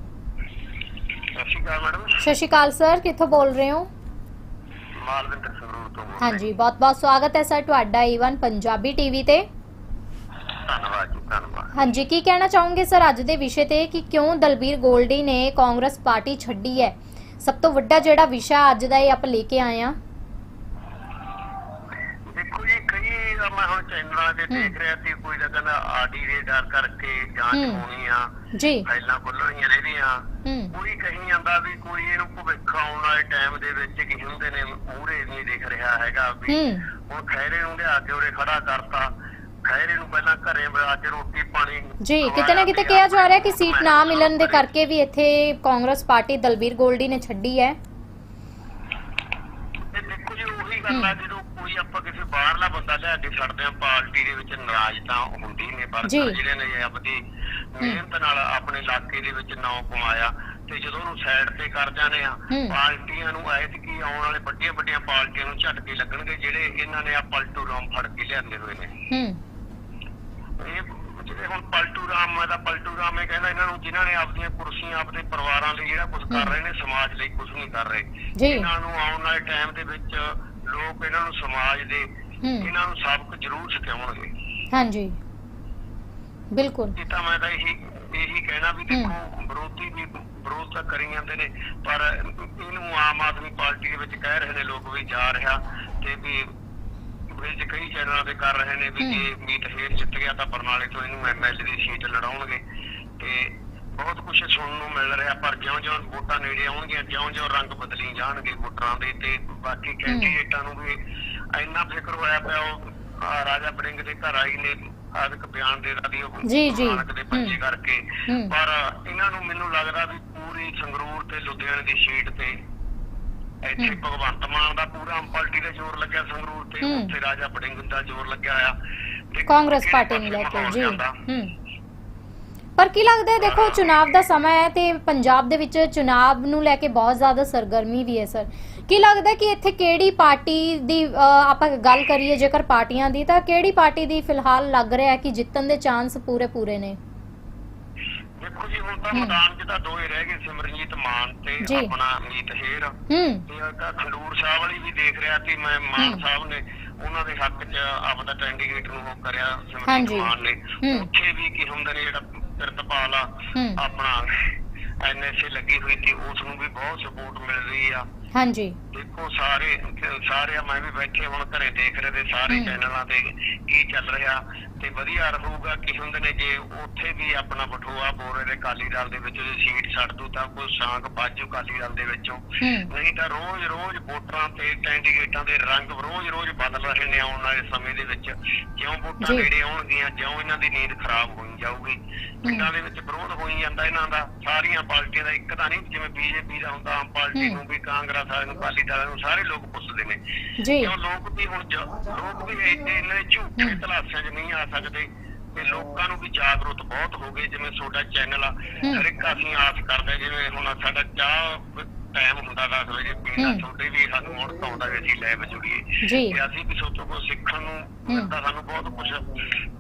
ਸਤਿ ਸ਼੍ਰੀ ਅਕਾਲ ਮੈਡਮ।
ਸਤਿ ਸ਼੍ਰੀ ਅਕਾਲ ਸਰ ਕਿੱਥੋਂ ਬੋਲ ਰਹੇ ਹੋ?
ਮਾਲਵਿੰਦਰ ਸੰਗਰੂਰ ਤੋਂ ਬੋਲ
ਹਾਂਜੀ ਬਹੁਤ ਬਹੁਤ ਸਵਾਗਤ ਹੈ ਸਰ ਤੁਹਾਡਾ ਈਵਨ ਪੰਜਾਬੀ ਟੀਵੀ ਤੇ।
ਧੰਨਵਾਦ ਜੀ ਧੰਨਵਾਦ।
ਹਾਂਜੀ ਕੀ ਕਹਿਣਾ ਚਾਹੋਗੇ ਸਰ ਅੱਜ ਦੇ ਵਿਸ਼ੇ ਤੇ ਕਿ ਕਿਉਂ ਦਲਬੀਰ ਗੋਲਡੀ ਨੇ ਕਾਂਗਰਸ ਪਾਰਟੀ ਛੱਡੀ ਹੈ? ਸਭ ਤੋਂ ਵੱਡਾ ਜਿਹੜਾ ਵਿਸ਼ਾ ਅੱਜ ਦਾ ਇਹ ਆਪਾਂ ਲੈ ਕੇ ਆਏ ਹਾਂ।
ਆ ਮੈਂ ਹੁਣ ਚੈਨਲਾਂ ਤੇ ਦੇਖ ਰਿਹਾ ਸੀ ਕੋਈ ਤਾਂ ਕਹਿੰਦਾ ਆਡੀ ਦੇ ਡਰ ਕਰਕੇ ਜਾਂਚ। ਹੋਣੀ ਆ
ਜੀ।
ਫਾਈਲਾਂ ਖੁੱਲਣੀਆਂ ਰਹਿੰਦੀਆਂ। ਕੋਈ ਕਹੀ ਜਾਂਦਾ ਵੀ ਕੋਈ ਇਹਨੂੰ ਭਵਿੱਖ ਆਉਣ ਵਾਲੇ ਟਾਈਮ ਦੇ ਵਿੱਚ ਕੀ ਹੁੰਦੇ ਨੇ ਮੂਹਰੇ ਨਹੀਂ ਦਿਖ ਰਿਹਾ ਹੈਗਾ ਵੀ ਹੁਣ ਖੈਰੇ ਨੂੰ ਲਿਆ ਕੇ ਉਰੇ ਖੜਾ ਕਰਤਾ। ਖੈਰੇ ਨੂੰ ਪਹਿਲਾਂ ਘਰੇ ਕੇ ਰੋਟੀ ਪਾਣੀ
ਜੀ ਕਿਤੇ ਨਾ ਕਿਤੇ ਕਿਹਾ ਜਾ ਰਿਹਾ ਕਿ ਸੀਟ ਨਾ ਮਿਲਣ ਦੇ ਕਰਕੇ ਵੀ ਇੱਥੇ ਕਾਂਗਰਸ ਪਾਰਟੀ ਦਲਬੀਰ ਗੋਲਡੀ ਨੇ ਛੱਡੀ ਹੈ।
ਦੇਖੋ ਜੀ ਉਹੀ ਗੱਲ ਆ ਜਦੋਂ ਕੋਈ ਆਪਾਂ ਕਿਸੇ ਬਾਹਰਲਾ ਬੰਦਾ ਲਿਆ ਕੇ ਛੱਡਦੇ ਆ ਪਾਰਟੀ ਦੇ ਵਿੱਚ ਨਾਰਾਜ਼ਤਾ ਹੁੰਦੀ ਨੇ ਪਰ
ਜੀ।
ਜਿਹੜੇ ਨੇ ਆਪਣੀ ਮਿਹਨਤ ਨਾਲ ਆਪਣੇ ਇਲਾਕੇ ਦੇ ਵਿੱਚ ਨਾਂ ਕਮਾਇਆ ਤੇ ਜਦੋਂ ਉਹਨੂੰ ਸਾਈਡ ਤੇ ਕਰ ਜਾਂਦੇ ਆ
ਹੂੰ।
ਪਾਰਟੀਆਂ ਨੂੰ ਐਤਕੀ ਆਉਣ ਵਾਲੇ ਵੱਡੀਆਂ ਵੱਡੀਆਂ ਪਾਰਟੀਆਂ ਨੂੰ ਝਟਕੇ ਲੱਗਣਗੇ ਜਿਹੜੇ ਇਹਨਾਂ ਨੇ ਆ ਪਲਟੂ ਰਾਮ ਫੜ ਕੇ ਲਿਆਂਦੇ ਹੋਏ ਨੇ
ਹੂੰ
ਇਹ ਜਿਹੜੇ ਹੁਣ ਪਲਟੂ ਰਾਮ ਮੈਂ ਤਾਂ ਪਲਟੂ ਰਾਮ ਇਹ ਕਹਿੰਦਾ ਇਹਨਾਂ ਨੂੰ ਜਿਨ੍ਹਾਂ ਨੇ ਆਪਣੀਆਂ ਕੁਰਸੀਆਂ ਆਪਣੇ ਪਰਿਵਾਰਾਂ ਲਈ ਜਿਹੜਾ ਕੁਝ ਕਰ ਰਹੇ ਨੇ ਸਮਾਜ ਲਈ ਕੁਝ ਨਹੀਂ ਕਰ ਰਹੇ
ਜੀ।
ਇਹਨਾਂ ਨੂੰ ਆਉਣ ਵਾਲੇ ਟਾਈਮ ਦੇ ਵਿੱਚ ਲੋਕ ਇਹਨਾਂ ਨੂੰ ਸਮਾਜ ਦੇ ਇਹਨਾਂ ਨੂੰ ਸਬਕ ਜ਼ਰੂਰ ਸਿਖਾਉਣਗੇ।
ਹਾਂਜੀ। ਬਿਲਕੁਲ।
ਇਹ ਤਾਂ ਮੈਂ ਤਾਂ ਇਹੀ ਇਹੀ ਕਹਿਣਾ ਵੀ ਦੇਖੋ ਵਿਰੋਧੀ ਵੀ ਵਿਰੋਧ ਤਾਂ ਕਰੀ ਜਾਂਦੇ ਨੇ ਪਰ ਇਹਨੂੰ ਆਮ ਆਦਮੀ ਪਾਰਟੀ ਦੇ ਵਿੱਚ ਕਹਿ ਰਹੇ ਨੇ ਲੋਕ ਵੀ ਜਾ ਰਿਹਾ ਤੇ ਵੀ ਵਿੱਚ ਕਈ ਚੈਨਲਾਂ ਤੇ ਕਰ ਰਹੇ ਨੇ ਵੀ। ਜੇ ਮੀਤ ਹੇਰ ਜਿੱਤ ਗਿਆ ਤਾਂ ਬਰਨਾਲੇ ਤੋਂ ਇਹਨੂੰ ਐਮਐਲਏ ਦੀ ਸੀਟ ਲੜਾਉਣਗੇ ਤੇ ਬਹੁਤ ਕੁਝ ਸੁਣਨ ਨੂੰ ਮਿਲ ਰਿਹਾ ਪਰ ਜਿਉਂ-ਜਿਉਂ ਵੋਟਾਂ ਨੇੜੇ ਆਉਣਗੀਆਂ ਜਿਉਂ-ਜਿਉਂ ਰੰਗ ਬਦਲੀ ਜਾਣਗੇ ਵੋਟਰਾਂ ਦੇ ਤੇ ਬਾਕੀ ਕੈਂਡੀਡੇਟਾਂ ਨੂੰ ਵੀ ਇੰਨਾ ਫਿਕਰ ਹੋਇਆ ਪਿਆ ਉਹ ਰਾਜਾ ਬੜਿੰਗ ਦੇ ਘਰ ਆਈ ਨੇ ਆਦਿਕ ਬਿਆਨ ਦੇ ਰਹੀ ਉਹ
ਜੀ, ਜੀ।
ਦੇ ਬੱਚੇ। ਕਰਕੇ। ਪਰ ਇਹਨਾਂ ਨੂੰ ਮੈਨੂੰ ਲੱਗਦਾ ਵੀ ਪੂਰੀ ਸੰਗਰੂਰ ਤੇ ਲੁਧਿਆਣੇ ਦੀ ਸੀਟ ਤੇ ਇੱਥੇ। ਭਗਵੰਤ ਮਾਨ ਦਾ ਪੂਰਾ ਅੰਪਲਟੀ ਦਾ ਜ਼ੋਰ ਲੱਗਿਆ ਸੰਗਰੂਰ ਤੇ। ਉੱਥੇ ਰਾਜਾ ਬੜਿੰਗ ਦਾ ਜ਼ੋਰ ਲੱਗਿਆ ਆ
ਕਾਂਗਰਸ ਪਾਰਟੀ ਨੂੰ ਲੈ ਕੇ ਜੀ। ਹੂੰ ਪਰ ਕੀ ਲੱਗਦਾ ਹੈ ਦੇਖੋ ਚੁਣਾਵ ਦਾ ਸਮਾਂ ਹੈ ਤੇ ਪੰਜਾਬ ਦੇ ਵਿੱਚ ਚੁਣਾਵ ਨੂੰ ਲੈ ਕੇ ਬਹੁਤ ਜ਼ਿਆਦਾ ਸਰਗਰਮੀ ਵੀ ਹੈ ਸਰ ਕੀ ਲੱਗਦਾ ਹੈ ਕਿ ਇੱਥੇ ਕਿਹੜੀ ਪਾਰਟੀ ਦੀ ਅ, ਆਪਾਂ ਗੱਲ ਕਰੀਏ ਜੇਕਰ ਪਾਰਟੀਆਂ ਦੀ ਤਾਂ ਕਿਹੜੀ ਪਾਰਟੀ ਦੀ ਫਿਲਹਾਲ ਲੱਗ ਰਿਹਾ ਹੈ ਕਿ ਜਿੱਤਣ ਦੇ ਚਾਂਸ ਪੂਰੇ ਪੂਰੇ ਨੇ
ਦੇਖੋ ਜੀ ਹੁਣ ਤਾਂ। ਮੈਦਾਨ 'ਚ ਤਾਂ ਦੋ ਹੀ ਰਹਿ ਗਏ ਸਿਮਰਨਜੀਤ ਮਾਨ ਤੇ। ਆਪਣਾ ਮੀਤ ਹੇਰ
ਹੂੰ
ਤੇ ਇੱਕ ਖੰਡੂਰ ਸਾਹਿਬ ਵਾਲੀ ਵੀ ਦੇਖ ਰਿਹਾ ਸੀ ਮੈਂ ਮਾਨ। ਸਾਹਿਬ ਨੇ ਉਹਨਾਂ ਦੇ ਹੱਕ 'ਚ ਆਪਦਾ ਕੈਂਡੀਡੇਟ ਨੂੰ ਉਹ ਕਰਿਆ ਸਿਮਰਜੀਤ
ਹਾਂਜੀ।
ਮਾਨ ਨੇ
ਹੂੰ।
ਉੱਥੇ ਵੀ ਕੀ ਹੁੰਦੇ ਨੇ ਜਿਹੜਾ ਕਿਰਤਪਾਲ ਆ
ਹੂੰ।
ਆਪਣਾ ਐਨਐਸਏ ਲੱਗੀ ਹੋਈ ਸੀ ਉਸ ਨੂੰ ਵੀ ਬਹੁਤ ਸਪੋਰਟ ਮਿਲ ਰਹੀ ਆ
ਹਾਂਜੀ
ਦੇਖੋ ਸਾਰੇ ਸਾਰੇ ਮੈਂ ਵੀ ਬੈਠੇ ਹੁਣ ਘਰੇ ਦੇਖ ਰਹੇ ਤੇ ਸਾਰੇ। ਚੈਨਲਾਂ ਤੇ ਕੀ ਚੱਲ ਰਿਹਾ ਤੇ ਵਧੀਆ ਰਹੂਗਾ ਕੀ ਹੁੰਦੇ ਨੇ ਜੇ ਉੱਥੇ ਵੀ ਆਪਣਾ ਬਠੋਆ ਬੋਰੇ ਦੇ ਕਾਲੀ ਦਲ ਦੇ ਵਿੱਚ ਜੇ ਸੀਟ ਛੱਡ ਦੂ ਤਾਂ ਕੋਈ ਸਾਂਗ ਬਾਜੂ ਕਾਲੀ ਦਲ ਦੇ ਵਿੱਚੋਂ ਨਹੀਂ ਤਾਂ ਰੋਜ਼-ਰੋਜ਼ ਵੋਟਰਾਂ ਤੇ ਕੈਂਡੀਡੇਟਾਂ ਦੇ ਰੰਗ ਰੋਜ਼-ਰੋਜ਼ ਬਦਲ ਰਹੇ ਨੇ ਆਉਣ ਵਾਲੇ ਸਮੇਂ ਦੇ ਵਿੱਚ ਜਿਉਂ ਵੋਟਾਂ। ਨੇੜੇ ਆਉਣਗੀਆਂ ਜਿਉਂ ਇਹਨਾਂ ਦੀ ਨੀਂਦ ਖਰਾਬ ਹੋਈ ਜਾਊਗੀ ਪਿੰਡਾਂ ਦੇ ਵਿੱਚ ਵਿਰੋਧ ਹੋਈ ਜਾਂਦਾ ਇਹਨਾਂ ਦਾ ਸਾਰੀਆਂ ਪਾਰਟੀਆਂ ਦਾ ਇੱਕ ਤਾਂ ਨਹੀਂ ਜਿਵੇਂ ਬੀਜੇਪੀ ਦਾ ਹੁੰਦਾ ਆਮ ਪਾਰਟੀ। ਨੂੰ ਵੀ ਕਾਂਗਰਸ ਵਾਲਿਆਂ ਨੂੰ ਅਕਾਲੀ ਦਲ ਨੂੰ ਸਾਰੇ ਲੋਕ ਪੁੱਛਦੇ ਨੇ
ਜੀ
ਕਿਉਂ ਲੋਕ ਵੀ ਹੁਣ ਲੋਕ ਵੀ ਇੰਨੇ ਇੰਨੇ ਝੂਠੇ। ਤਲਾਸ਼ਾਂ 'ਚ ਨਹੀਂ ਆ ਸਕਦੇ ਤੇ ਲੋਕਾਂ ਨੂੰ ਵੀ ਜਾਗਰੂਕ ਬਹੁਤ ਹੋ ਗਏ ਜਿਵੇਂ ਤੁਹਾਡਾ ਚੈਨਲ ਆ। ਹਰ ਇੱਕ ਅਸੀਂ ਆਸ ਕਰਦੇ ਜਿਵੇਂ ਹੁਣ ਸਾਡਾ ਚਾਹ ਟਾਈਮ ਹੁੰਦਾ 10 ਵਜੇ ਪੀਣਾ। ਤੁਹਾਡੇ ਵੀ ਸਾਨੂੰ ਹੁਣ ਤੋਂ ਆਉਂਦਾ ਵੀ ਅਸੀਂ ਲੈਬ ਜੁੜੀਏ।
ਜੀ।
ਤੇ ਅਸੀਂ ਵੀ ਸੋਚੋ ਕੁਝ ਸਿੱਖਣ ਨੂੰ ਮਿਲਦਾ ਸਾਨੂੰ ਬਹੁਤ ਕੁਝ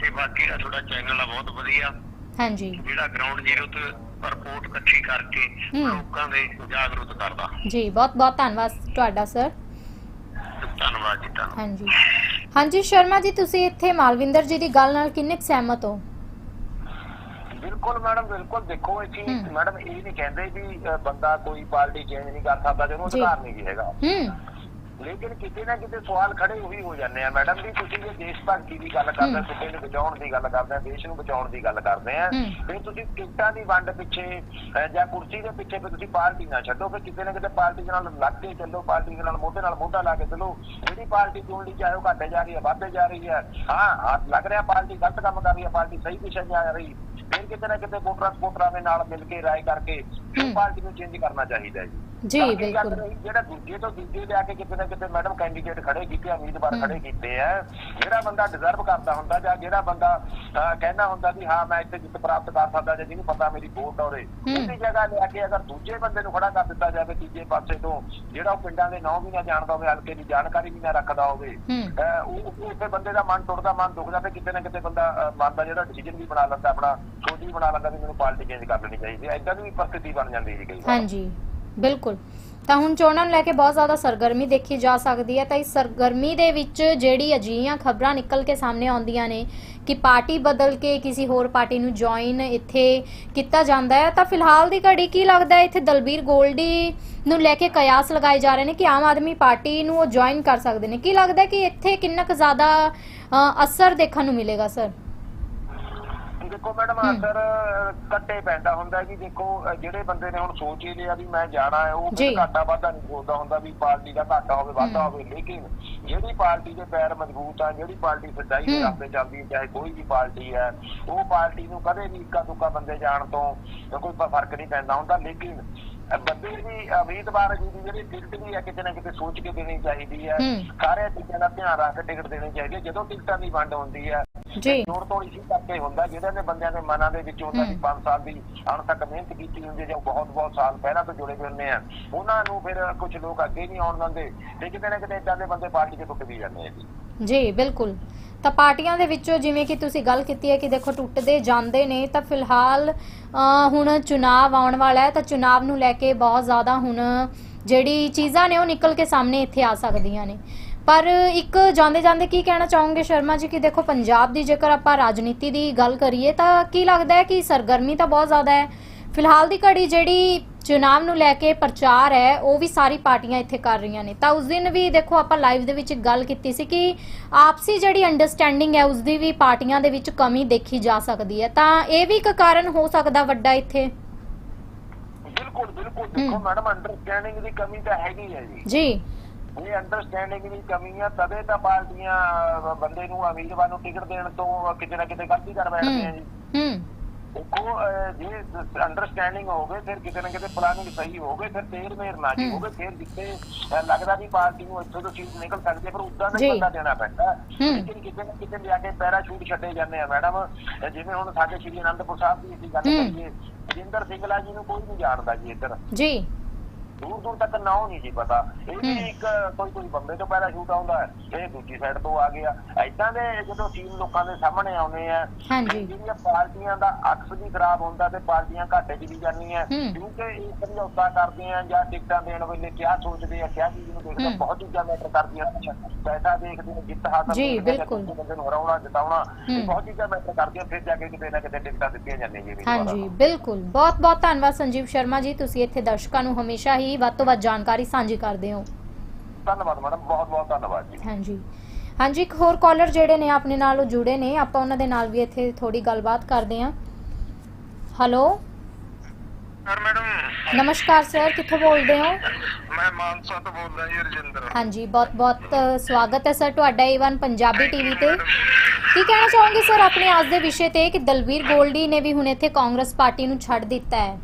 ਤੇ ਬਾਕੀ ਦਾ ਤੁਹਾਡਾ ਚੈਨਲ ਆ ਬਹੁਤ ਵਧੀਆ।
ਹਾਂਜੀ।
ਜਿਹੜਾ ਗਰਾਊਂਡ ਜ਼ੀਰੋ ਤੇ ਰਿਪੋਰਟ ਇਕੱਠੀ ਕਰਕੇ। ਲੋਕਾਂ ਦੇ ਜਾਗਰੂਕ ਕਰਦਾ।
ਜੀ ਬਹੁਤ ਬਹੁਤ ਧੰਨਵਾਦ ਤੁਹਾਡਾ ਸਰ
ਧੰਨਵਾਦ ਜੀ ਧੰਨਵਾਦ।
ਹਾਂਜੀ। ਹਾਂਜੀ ਸ਼ਰਮਾ ਜੀ ਤੁਸੀਂ ਇੱਥੇ ਮਾਲਵਿੰਦਰ ਜੀ ਦੀ ਗੱਲ ਨਾਲ ਕਿੰਨੇ ਕੁ ਸਹਿਮਤ ਹੋ?
ਬਿਲਕੁਲ ਮੈਡਮ ਬਿਲਕੁਲ ਦੇਖੋ ਇਹ ਚੀਜ਼। ਮੈਡਮ ਇਹ ਨਹੀਂ ਕਹਿੰਦੇ ਵੀ ਅ, ਬੰਦਾ ਕੋਈ ਪਾਰਟੀ ਚੇਂਜ ਨਹੀਂ ਕਰ ਸਕਦਾ ਜਿਹਨੂੰ
ਜੀ।
ਅਧਿਕਾਰ ਨਹੀਂ ਵੀ ਹੈਗਾ
ਹੂੰ
ਲੇਕਿਨ ਕਿਤੇ ਨਾ ਕਿਤੇ ਸਵਾਲ ਖੜੇ ਉਹੀ ਹੋ ਜਾਂਦੇ ਆ ਮੈਡਮ ਵੀ ਤੁਸੀਂ ਜੇ ਦੇਸ਼ ਭਗਤੀ ਦੀ ਗੱਲ ਕਰਦੇ
ਹੂੰ।
ਸੁੱਤੇ ਨੂੰ ਬਚਾਉਣ ਦੀ ਗੱਲ ਕਰਦੇ ਆ ਦੇਸ਼ ਨੂੰ ਬਚਾਉਣ ਦੀ ਗੱਲ ਕਰਦੇ ਆ
ਹੂੰ।
ਫਿਰ ਤੁਸੀਂ ਟਿਕਟਾਂ ਦੀ ਵੰਡ ਪਿੱਛੇ ਜਾਂ ਕੁਰਸੀ ਦੇ ਪਿੱਛੇ ਫਿਰ ਤੁਸੀਂ ਪਾਰਟੀ ਨਾ ਛੱਡੋ ਫਿਰ ਕਿਤੇ ਨਾ ਕਿਤੇ ਪਾਰਟੀ ਦੇ ਨਾਲ ਲੱਗ ਕੇ ਚੱਲੋ ਪਾਰਟੀ ਦੇ ਨਾਲ ਮੋਢੇ ਨਾਲ ਮੋਢਾ ਲਾ ਕੇ ਚੱਲੋ ਜਿਹੜੀ ਪਾਰਟੀ ਚੁਣ ਲਈ ਚਾਹੇ ਉਹ ਘੱਟੇ ਜਾ ਰਹੀ ਹੈ ਵੱਧੇ ਜਾ ਰਹੀ ਹੈ ਹਾਂ ਲੱਗ ਰਿਹਾ ਪਾਰਟੀ ਗਲਤ ਕੰਮ ਕਰ ਰਹੀ ਹੈ ਪਾਰਟੀ ਸਹੀ ਦਿਸ਼ਾ ਜਾ ਰਹੀ ਫਿਰ ਕਿਤੇ ਨਾ ਕਿਤੇ ਵੋਟਰਾਂ ਸਪੋਰਟਰਾਂ ਦੇ ਨਾਲ ਮਿਲ ਕੇ ਰਾਏ ਕਰਕੇ ਫਿਰ
ਹੂੰ।
ਪਾਰਟੀ ਨੂੰ ਚੇਂਜ ਕਰਨਾ ਚਾਹੀਦਾ ਹੈ ਜੀ
ਬਿਲਕੁਲ
ਜਿਹੜਾ ਦੂਜੇ ਤੋਂ ਦੂਜੇ ਲਿਆ ਕੇ ਕਿਤੇ ਨਾ ਕਿਤੇ ਮੈਡਮ ਕੈਂਡੀਡੇਟ ਖੜੇ ਕੀਤੇ ਉਮੀਦਵਾਰ। ਖੜੇ ਕੀਤੇ ਆ ਜਿਹੜਾ ਬੰਦਾ ਡਿਜ਼ਰਵ ਕਰਦਾ ਹੁੰਦਾ ਜਾਂ ਜਿਹੜਾ ਬੰਦਾ ਕਹਿੰਦਾ ਹੁੰਦਾ ਵੀ ਹਾਂ ਮੈਂ ਇੱਥੇ ਜਿੱਤ ਪ੍ਰਾਪਤ ਕਰ ਸਕਦਾ ਜਾਂ ਜਿਹਨੂੰ ਪਤਾ ਮੇਰੀ ਵੋਟ ਔਰੇ। ਉਹਦੀ ਜਗ੍ਹਾ ਲਿਆ ਕੇ ਅਗਰ ਦੂਜੇ ਬੰਦੇ ਨੂੰ ਖੜਾ ਕਰ ਦਿੱਤਾ ਜਾਵੇ ਤੀਜੇ ਪਾਸੇ ਤੋਂ ਜਿਹੜਾ ਉਹ ਪਿੰਡਾਂ ਦੇ ਨਾਂ ਵੀ ਨਾ ਜਾਣਦਾ ਹੋਵੇ ਹਲਕੇ ਦੀ ਜਾਣਕਾਰੀ ਵੀ ਨਾ ਰੱਖਦਾ ਹੋਵੇ ਉਹ ਉਹ ਉਸੇ ਬੰਦੇ ਦਾ ਮਨ ਟੁੱਟਦਾ ਮਨ ਦੁਖਦਾ ਤੇ ਕਿਤੇ ਨਾ ਕਿਤੇ ਬੰਦਾ ਮਨ ਦਾ ਜਿਹੜਾ ਡਿਸੀਜਨ ਵੀ ਬਣਾ ਲੈਂਦਾ ਆਪਣਾ ਸੋਚ ਬਣਾ ਲੈਂਦਾ ਵੀ ਮੈਨੂੰ ਪਾਰਟੀ ਚੇਂਜ ਕਰ ਲੈਣੀ ਚਾਹੀਦੀ ਹੈ। ਇਦਾਂ ਦੀ ਵੀ ਪਰਿਸਥਿਤੀ ਬਣ ਜਾਂਦੀ ਜੀ। ਕਈ ਵਾਰ
ਹਾਂਜੀ, ਬਿਲਕੁਲ। ਤਾਂ ਹੁਣ ਚੋਣਾਂ ਨੂੰ ਲੈ ਕੇ ਬਹੁਤ ਜ਼ਿਆਦਾ ਸਰਗਰਮੀ ਦੇਖੀ ਜਾ ਸਕਦੀ ਹੈ। ਤਾਂ ਇਸ ਸਰਗਰਮੀ ਦੇ ਵਿੱਚ ਜਿਹੜੀ ਅਜਿਹੀਆਂ ਖਬਰਾਂ ਨਿਕਲ ਕੇ ਸਾਹਮਣੇ ਆਉਂਦੀਆਂ ਨੇ ਕਿ ਪਾਰਟੀ ਬਦਲ ਕੇ ਕਿਸੇ ਹੋਰ ਪਾਰਟੀ ਨੂੰ ਜੁਆਇਨ ਇੱਥੇ ਕੀਤਾ ਜਾਂਦਾ ਹੈ, ਤਾਂ ਫਿਲਹਾਲ ਦੀ ਘੜੀ ਕੀ ਲੱਗਦਾ ਹੈ? ਇੱਥੇ ਦਲਬੀਰ ਗੋਲਡੀ ਨੂੰ ਲੈ ਕੇ ਕਿਆਸ ਲਗਾਏ ਜਾ ਰਹੇ ਨੇ ਕਿ ਆਮ ਆਦਮੀ ਪਾਰਟੀ ਨੂੰ ਉਹ ਜੁਆਇਨ ਕਰ ਸਕਦੇ ਨੇ। ਕੀ ਲੱਗਦਾ ਹੈ ਕਿ ਇੱਥੇ ਕਿੰਨਾ ਕੁ ਜ਼ਿਆਦਾ ਅਸਰ ਦੇਖਣ ਨੂੰ ਮਿਲੇਗਾ, ਸਰ?
ਦੇਖੋ ਮੈਡਮ। ਅਸਰ ਕੱਟੇ ਪੈਂਦਾ ਹੁੰਦਾ ਜੀ ਦੇਖੋ ਜਿਹੜੇ ਬੰਦੇ ਨੇ ਹੁਣ ਸੋਚ ਹੀ ਲਿਆ ਵੀ ਮੈਂ ਜਾਣਾ ਹੈ ਉਹ। ਫਿਰ ਘਾਟਾ ਵਾਧਾ ਨਹੀਂ ਸੋਚਦਾ ਹੁੰਦਾ ਵੀ ਪਾਰਟੀ ਦਾ ਘਾਟਾ ਹੋਵੇ ਵਾਧਾ। ਹੋਵੇ ਲੇਕਿਨ ਜਿਹੜੀ ਪਾਰਟੀ ਦੇ ਪੈਰ ਮਜ਼ਬੂਤ ਆ ਜਿਹੜੀ ਪਾਰਟੀ ਸੱਚਾਈ ਦੇ। ਰਸਤੇ ਚੱਲਦੀ ਹੈ ਚਾਹੇ ਕੋਈ ਵੀ ਪਾਰਟੀ ਹੈ ਉਹ ਪਾਰਟੀ ਨੂੰ ਕਦੇ ਵੀ ਇੱਕਾ ਦੁੱਕਾ ਬੰਦੇ ਜਾਣ ਤੋਂ ਕੋਈ ਫ਼ਰਕ ਨਹੀਂ ਪੈਂਦਾ ਹੁੰਦਾ ਲੇਕਿਨ ਬੰਦੇ ਦੀ ਉਮੀਦਵਾਰ ਜੀ ਦੀ ਜਿਹੜੀ ਟਿਕਟ ਵੀ ਹੈ ਕਿਤੇ ਨਾ ਕਿਤੇ ਸੋਚ ਕੇ ਦੇਣੀ ਚਾਹੀਦੀ ਹੈ। ਸਾਰੇ ਚੀਜ਼ਾਂ ਦਾ ਧਿਆਨ ਰੱਖ ਕੇ ਟਿਕਟ ਦੇਣੀ ਚਾਹੀਦੀ ਹੈ। ਜਦੋਂ ਟਿਕਟਾਂ ਦੀ ਵੰਡ ਹੁੰਦੀ ਹੈ
ਜੀ।
ਜੋੜ ਤੋੜ ਇਸੇ ਕਰਕੇ ਹੁੰਦਾ ਜਿਹਨਾਂ ਦੇ ਬੰਦਿਆਂ ਦੇ ਮਨਾਂ ਦੇ ਵਿੱਚ ਵੀ
ਹਮ।
5 ਸਾਲ ਦੀ ਅਣ ਤੱਕ ਮਿਹਨਤ ਕੀਤੀ ਹੁੰਦੀ ਹੈ ਜਾਂ ਬਹੁਤ ਬਹੁਤ ਸਾਲ ਪਹਿਲਾਂ ਤੋਂ ਜੁੜੇ ਹੋਏ ਹੁੰਦੇ ਆ। ਉਹਨਾਂ ਨੂੰ ਫਿਰ ਕੁਝ ਲੋਕ ਅੱਗੇ ਨਹੀਂ ਆਉਣ ਦਿੰਦੇ ਤੇ ਕਿਤੇ ਨਾ ਕਿਤੇ ਇਦਾਂ ਦੇ ਬੰਦੇ ਪਾਰਟੀ 'ਚ ਟੁੱਟ ਵੀ ਜਾਂਦੇ ਆ ਜੀ।
ਜੀ ਬਿਲਕੁਲ। ਤਾਂ ਪਾਰਟੀਆਂ ਦੇ ਵਿੱਚੋਂ ਜਿਵੇਂ ਕਿ ਤੁਸੀਂ ਗੱਲ ਕੀਤੀ ਹੈ ਕਿ ਦੇਖੋ ਟੁੱਟਦੇ ਜਾਂਦੇ ਨੇ, ਤਾਂ ਫਿਲਹਾਲ ਹੁਣ ਚੁਣਾਵ ਆਉਣ ਵਾਲਾ ਹੈ, ਤਾਂ ਚੁਣਾਵ ਨੂੰ ਲੈ ਕੇ ਬਹੁਤ ਜ਼ਿਆਦਾ ਹੁਣ ਜਿਹੜੀ ਚੀਜ਼ਾਂ ਨੇ ਉਹ ਨਿਕਲ ਕੇ ਸਾਹਮਣੇ ਇੱਥੇ ਆ ਸਕਦੀਆਂ ਨੇ। ਪਰ ਇੱਕ ਜਾਂਦੇ ਜਾਂਦੇ ਕੀ ਕਹਿਣਾ ਚਾਹੋਗੇ ਸ਼ਰਮਾ ਜੀ ਕਿ ਦੇਖੋ ਪੰਜਾਬ ਦੀ ਜੇਕਰ ਆਪਾਂ ਰਾਜਨੀਤੀ ਦੀ ਗੱਲ ਕਰੀਏ ਤਾਂ ਕੀ ਲੱਗਦਾ ਹੈ ਕਿ ਸਰਗਰਮੀ ਤਾਂ ਬਹੁਤ ਜ਼ਿਆਦਾ ਹੈ? ਫਿਲਹਾਲ ਦੀ ਘੜੀ ਜਿਹੜੀ ਚੁਣਾਵ ਨੂੰ ਲੈ ਕੇ ਪ੍ਰਚਾਰ ਹੈ ਉਹ ਵੀ ਸਾਰੀ ਪਾਰਟੀਆਂ ਇੱਥੇ ਕਰ ਰਹੀਆਂ ਨੇ। ਤਾਂ ਉਸ ਦਿਨ ਵੀ ਦੇਖੋ ਆਪਾਂ ਲਾਈਵ ਦੇ ਵਿੱਚ ਗੱਲ ਕੀਤੀ ਸੀ ਕਿ ਆਪਸੀ ਜਿਹੜੀ ਅੰਡਰਸਟੈਂਡਿੰਗ ਹੈ ਉਸ ਦੀ ਵੀ ਪਾਰਟੀਆਂ ਦੇ ਵਿੱਚ ਕਮੀ ਦੇਖੀ ਜਾ ਸਕਦੀ ਹੈ। ਤਾਂ ਇਹ ਵੀ ਇੱਕ ਕਾਰਨ ਹੋ ਸਕਦਾ ਵੱਡਾ ਇੱਥੇ?
ਬਿਲਕੁਲ ਬਿਲਕੁਲ। ਦੇਖੋ। ਮੈਡਮ ਅੰਡਰਸਟੈਂਡਿੰਗ ਦੀ ਕਮੀ ਤਾਂ ਹੈਗੀ ਹੈ ਜੀ।
ਜੀ।
ਇਹ ਅੰਡਰਸਟੈਂਡਿੰਗ ਦੀ ਕਮੀ ਆ ਤਦੇ ਤਾਂ ਪਾਰਟੀਆਂ ਬੰਦੇ ਨੂੰ ਉਮੀਦਵਾਰ ਨੂੰ ਟਿਕਟ ਦੇਣ ਤੋਂ ਕਿਤੇ ਨਾ ਕਿਤੇ ਗਲਤੀ ਕਰ ਬੈਠਦੀਆਂ ਜੀ।
ਹੂੰ।
ਦੇਖੋ ਜੇ ਅੰਡਰਸਟੈਂਡਿੰਗ ਹੋਵੇ ਫਿਰ ਕਿਤੇ ਨਾ ਕਿਤੇ ਪਲਾਨਿੰਗ ਸਹੀ ਹੋਵੇ ਫਿਰ ਤੇਰ ਮੇਰ ਨਾ ਜੀ। ਹੋਵੇ ਫਿਰ ਅਹ, ਲੱਗਦਾ ਵੀ ਪਾਰਟੀ ਨੂੰ ਇੱਥੋਂ ਤੋਂ ਸੀਟ ਨਿਕਲ ਸਕਦੀ ਪਰ ਉਦਾਂ ਦਾ ਬੰਦਾ ਦੇਣਾ ਪੈਂਦਾ। ਲੇਕਿਨ ਕਿਤੇ ਨਾ ਕਿਤੇ ਲਿਆ ਕੇ ਪੈਰਾਸ਼ੂਟ ਛੱਡੇ ਜਾਂਦੇ ਆ ਮੈਡਮ ਜਿਵੇਂ ਹੁਣ ਸਾਡੇ ਸ਼੍ਰੀ ਅਨੰਦਪੁਰ ਸਾਹਿਬ ਦੀ ਅਸੀਂ ਗੱਲ। ਕਰੀਏ ਜਿੰਦਰ ਸਿੰਘਲਾ ਜੀ ਨੂੰ ਕੋਈ ਨਹੀਂ ਜਾਣਦਾ ਜੀ ਇੱਧਰ
ਜੀ
ਦੂਰ ਦੂਰ ਤੱਕ ਨਾਉ ਨਹੀਂ ਜੀ ਪਤਾ ਇਹ ਵੀ। ਇੱਕ ਕੋਈ ਕੋਈ ਬੰਬੇ ਤੋਂ ਪੈਰਾਸ਼ੂਟ ਆਉਂਦਾ ਹੈ ਇਹ ਦੂਜੀ ਸਾਈਡ ਤੋਂ ਆ ਗਿਆ ਐਦਾਂ ਦੇ ਜਦੋਂ ਸੀਨ ਲੋਕਾਂ ਦੇ ਸਾਹਮਣੇ ਆਉਨੇ ਆ। ਜਿਹੜੀਆਂ ਪਾਰਟੀਆਂ ਦਾ ਅਕਸ ਵੀ ਖਰਾਬ ਹੁੰਦਾ ਤੇ ਪਾਰਟੀਆਂ ਘਾਟੇ 'ਚ ਵੀ ਜਾਂਦੀਆਂ। ਕਿਉਂਕਿ ਇਹ ਸਮਝੌਤਾ ਕਰਦੇ ਆ ਜਾਂ ਟਿਕਟਾਂ ਦੇਣ ਵੇਲੇ ਕਿਆ ਸੋਚਦੇ ਆ ਕਿਆ ਚੀਜ਼ ਨੂੰ ਦੇਖਦੇ। ਬਹੁਤ ਚੀਜ਼ਾਂ ਮੈਟਰ ਕਰਦੀਆਂ ਪੈਸਾ ਦੇਖਦੇ ਨੇ ਜਿੱਤ ਹਾਸਲ
ਜੀ, ਬਿਲਕੁਲ।
ਬੰਦੇ ਨੂੰ ਹਰਾਉਣਾ ਜਿਤਾਉਣਾ। ਬਹੁਤ ਚੀਜ਼ਾਂ ਮੈਟਰ ਕਰਦੀਆਂ ਫਿਰ ਜਾ ਕੇ ਕਿਤੇ ਨਾ ਕਿਤੇ ਟਿਕਟਾਂ ਦਿੱਤੀਆਂ ਜਾਂਦੀਆਂ ਜੀ
ਹਾਂਜੀ। ਬਿਲਕੁਲ ਬਹੁਤ ਬਹੁਤ ਧੰਨਵਾਦ ਸੰਜੀਵ ਸ਼ਰਮਾ ਜੀ ਤੁਸੀਂ ਇੱਥੇ ਦਰਸ਼ਕਾਂ ਨੂੰ ਹਮੇਸ਼ਾ ਹੀ ਵੱਧ ਤੋਂ ਵੱਧ ਜਾਣਕਾਰੀ ਸਾਂਝੀ ਕਰਦੇ ਹੋ।
ਧੰਨਵਾਦ ਮੈਡਮ ਬਹੁਤ ਬਹੁਤ ਧੰਨਵਾਦ ਜੀ।
ਹਾਂਜੀ। ਹਾਂਜੀ ਇੱਕ ਹੋਰ ਕਾਲਰ ਜਿਹੜੇ ਨੇ ਆਪਣੇ ਨਾਲ ਉਹ ਜੁੜੇ ਨੇ ਆਪਾਂ ਉਹਨਾਂ ਦੇ ਨਾਲ ਵੀ ਇੱਥੇ ਥੋੜੀ ਗੱਲਬਾਤ ਕਰਦੇ ਹਾਂ। Hello
sir madam.
ਨਮਸਕਾਰ ਸਰ ਕਿੱਥੋਂ ਬੋਲਦੇ ਹੋ?
ਮੈਂ ਮਾਨਸਾ ਤੋਂ ਬੋਲਦਾ ਜੀ ਰਜਿੰਦਰ।
ਹਾਂਜੀ ਬਹੁਤ ਬਹੁਤ ਸਵਾਗਤ ਹੈ ਸਰ ਤੁਹਾਡਾ ਈਵਨ ਪੰਜਾਬੀ ਟੀਵੀ ਤੇ। ਕੀ ਕਹਿਣਾ ਚਾਹੋਗੇ ਸਰ ਆਪਣੇ ਅੱਜ ਦੇ ਵਿਸ਼ੇ ਤੇ ਕਿ ਦਲਬੀਰ ਗੋਲਡੀ ਨੇ ਵੀ ਹੁਣ ਇੱਥੇ ਕਾਂਗਰਸ ਪਾਰਟੀ ਨੂੰ ਛੱਡ ਦਿੱਤਾ ਹੈ?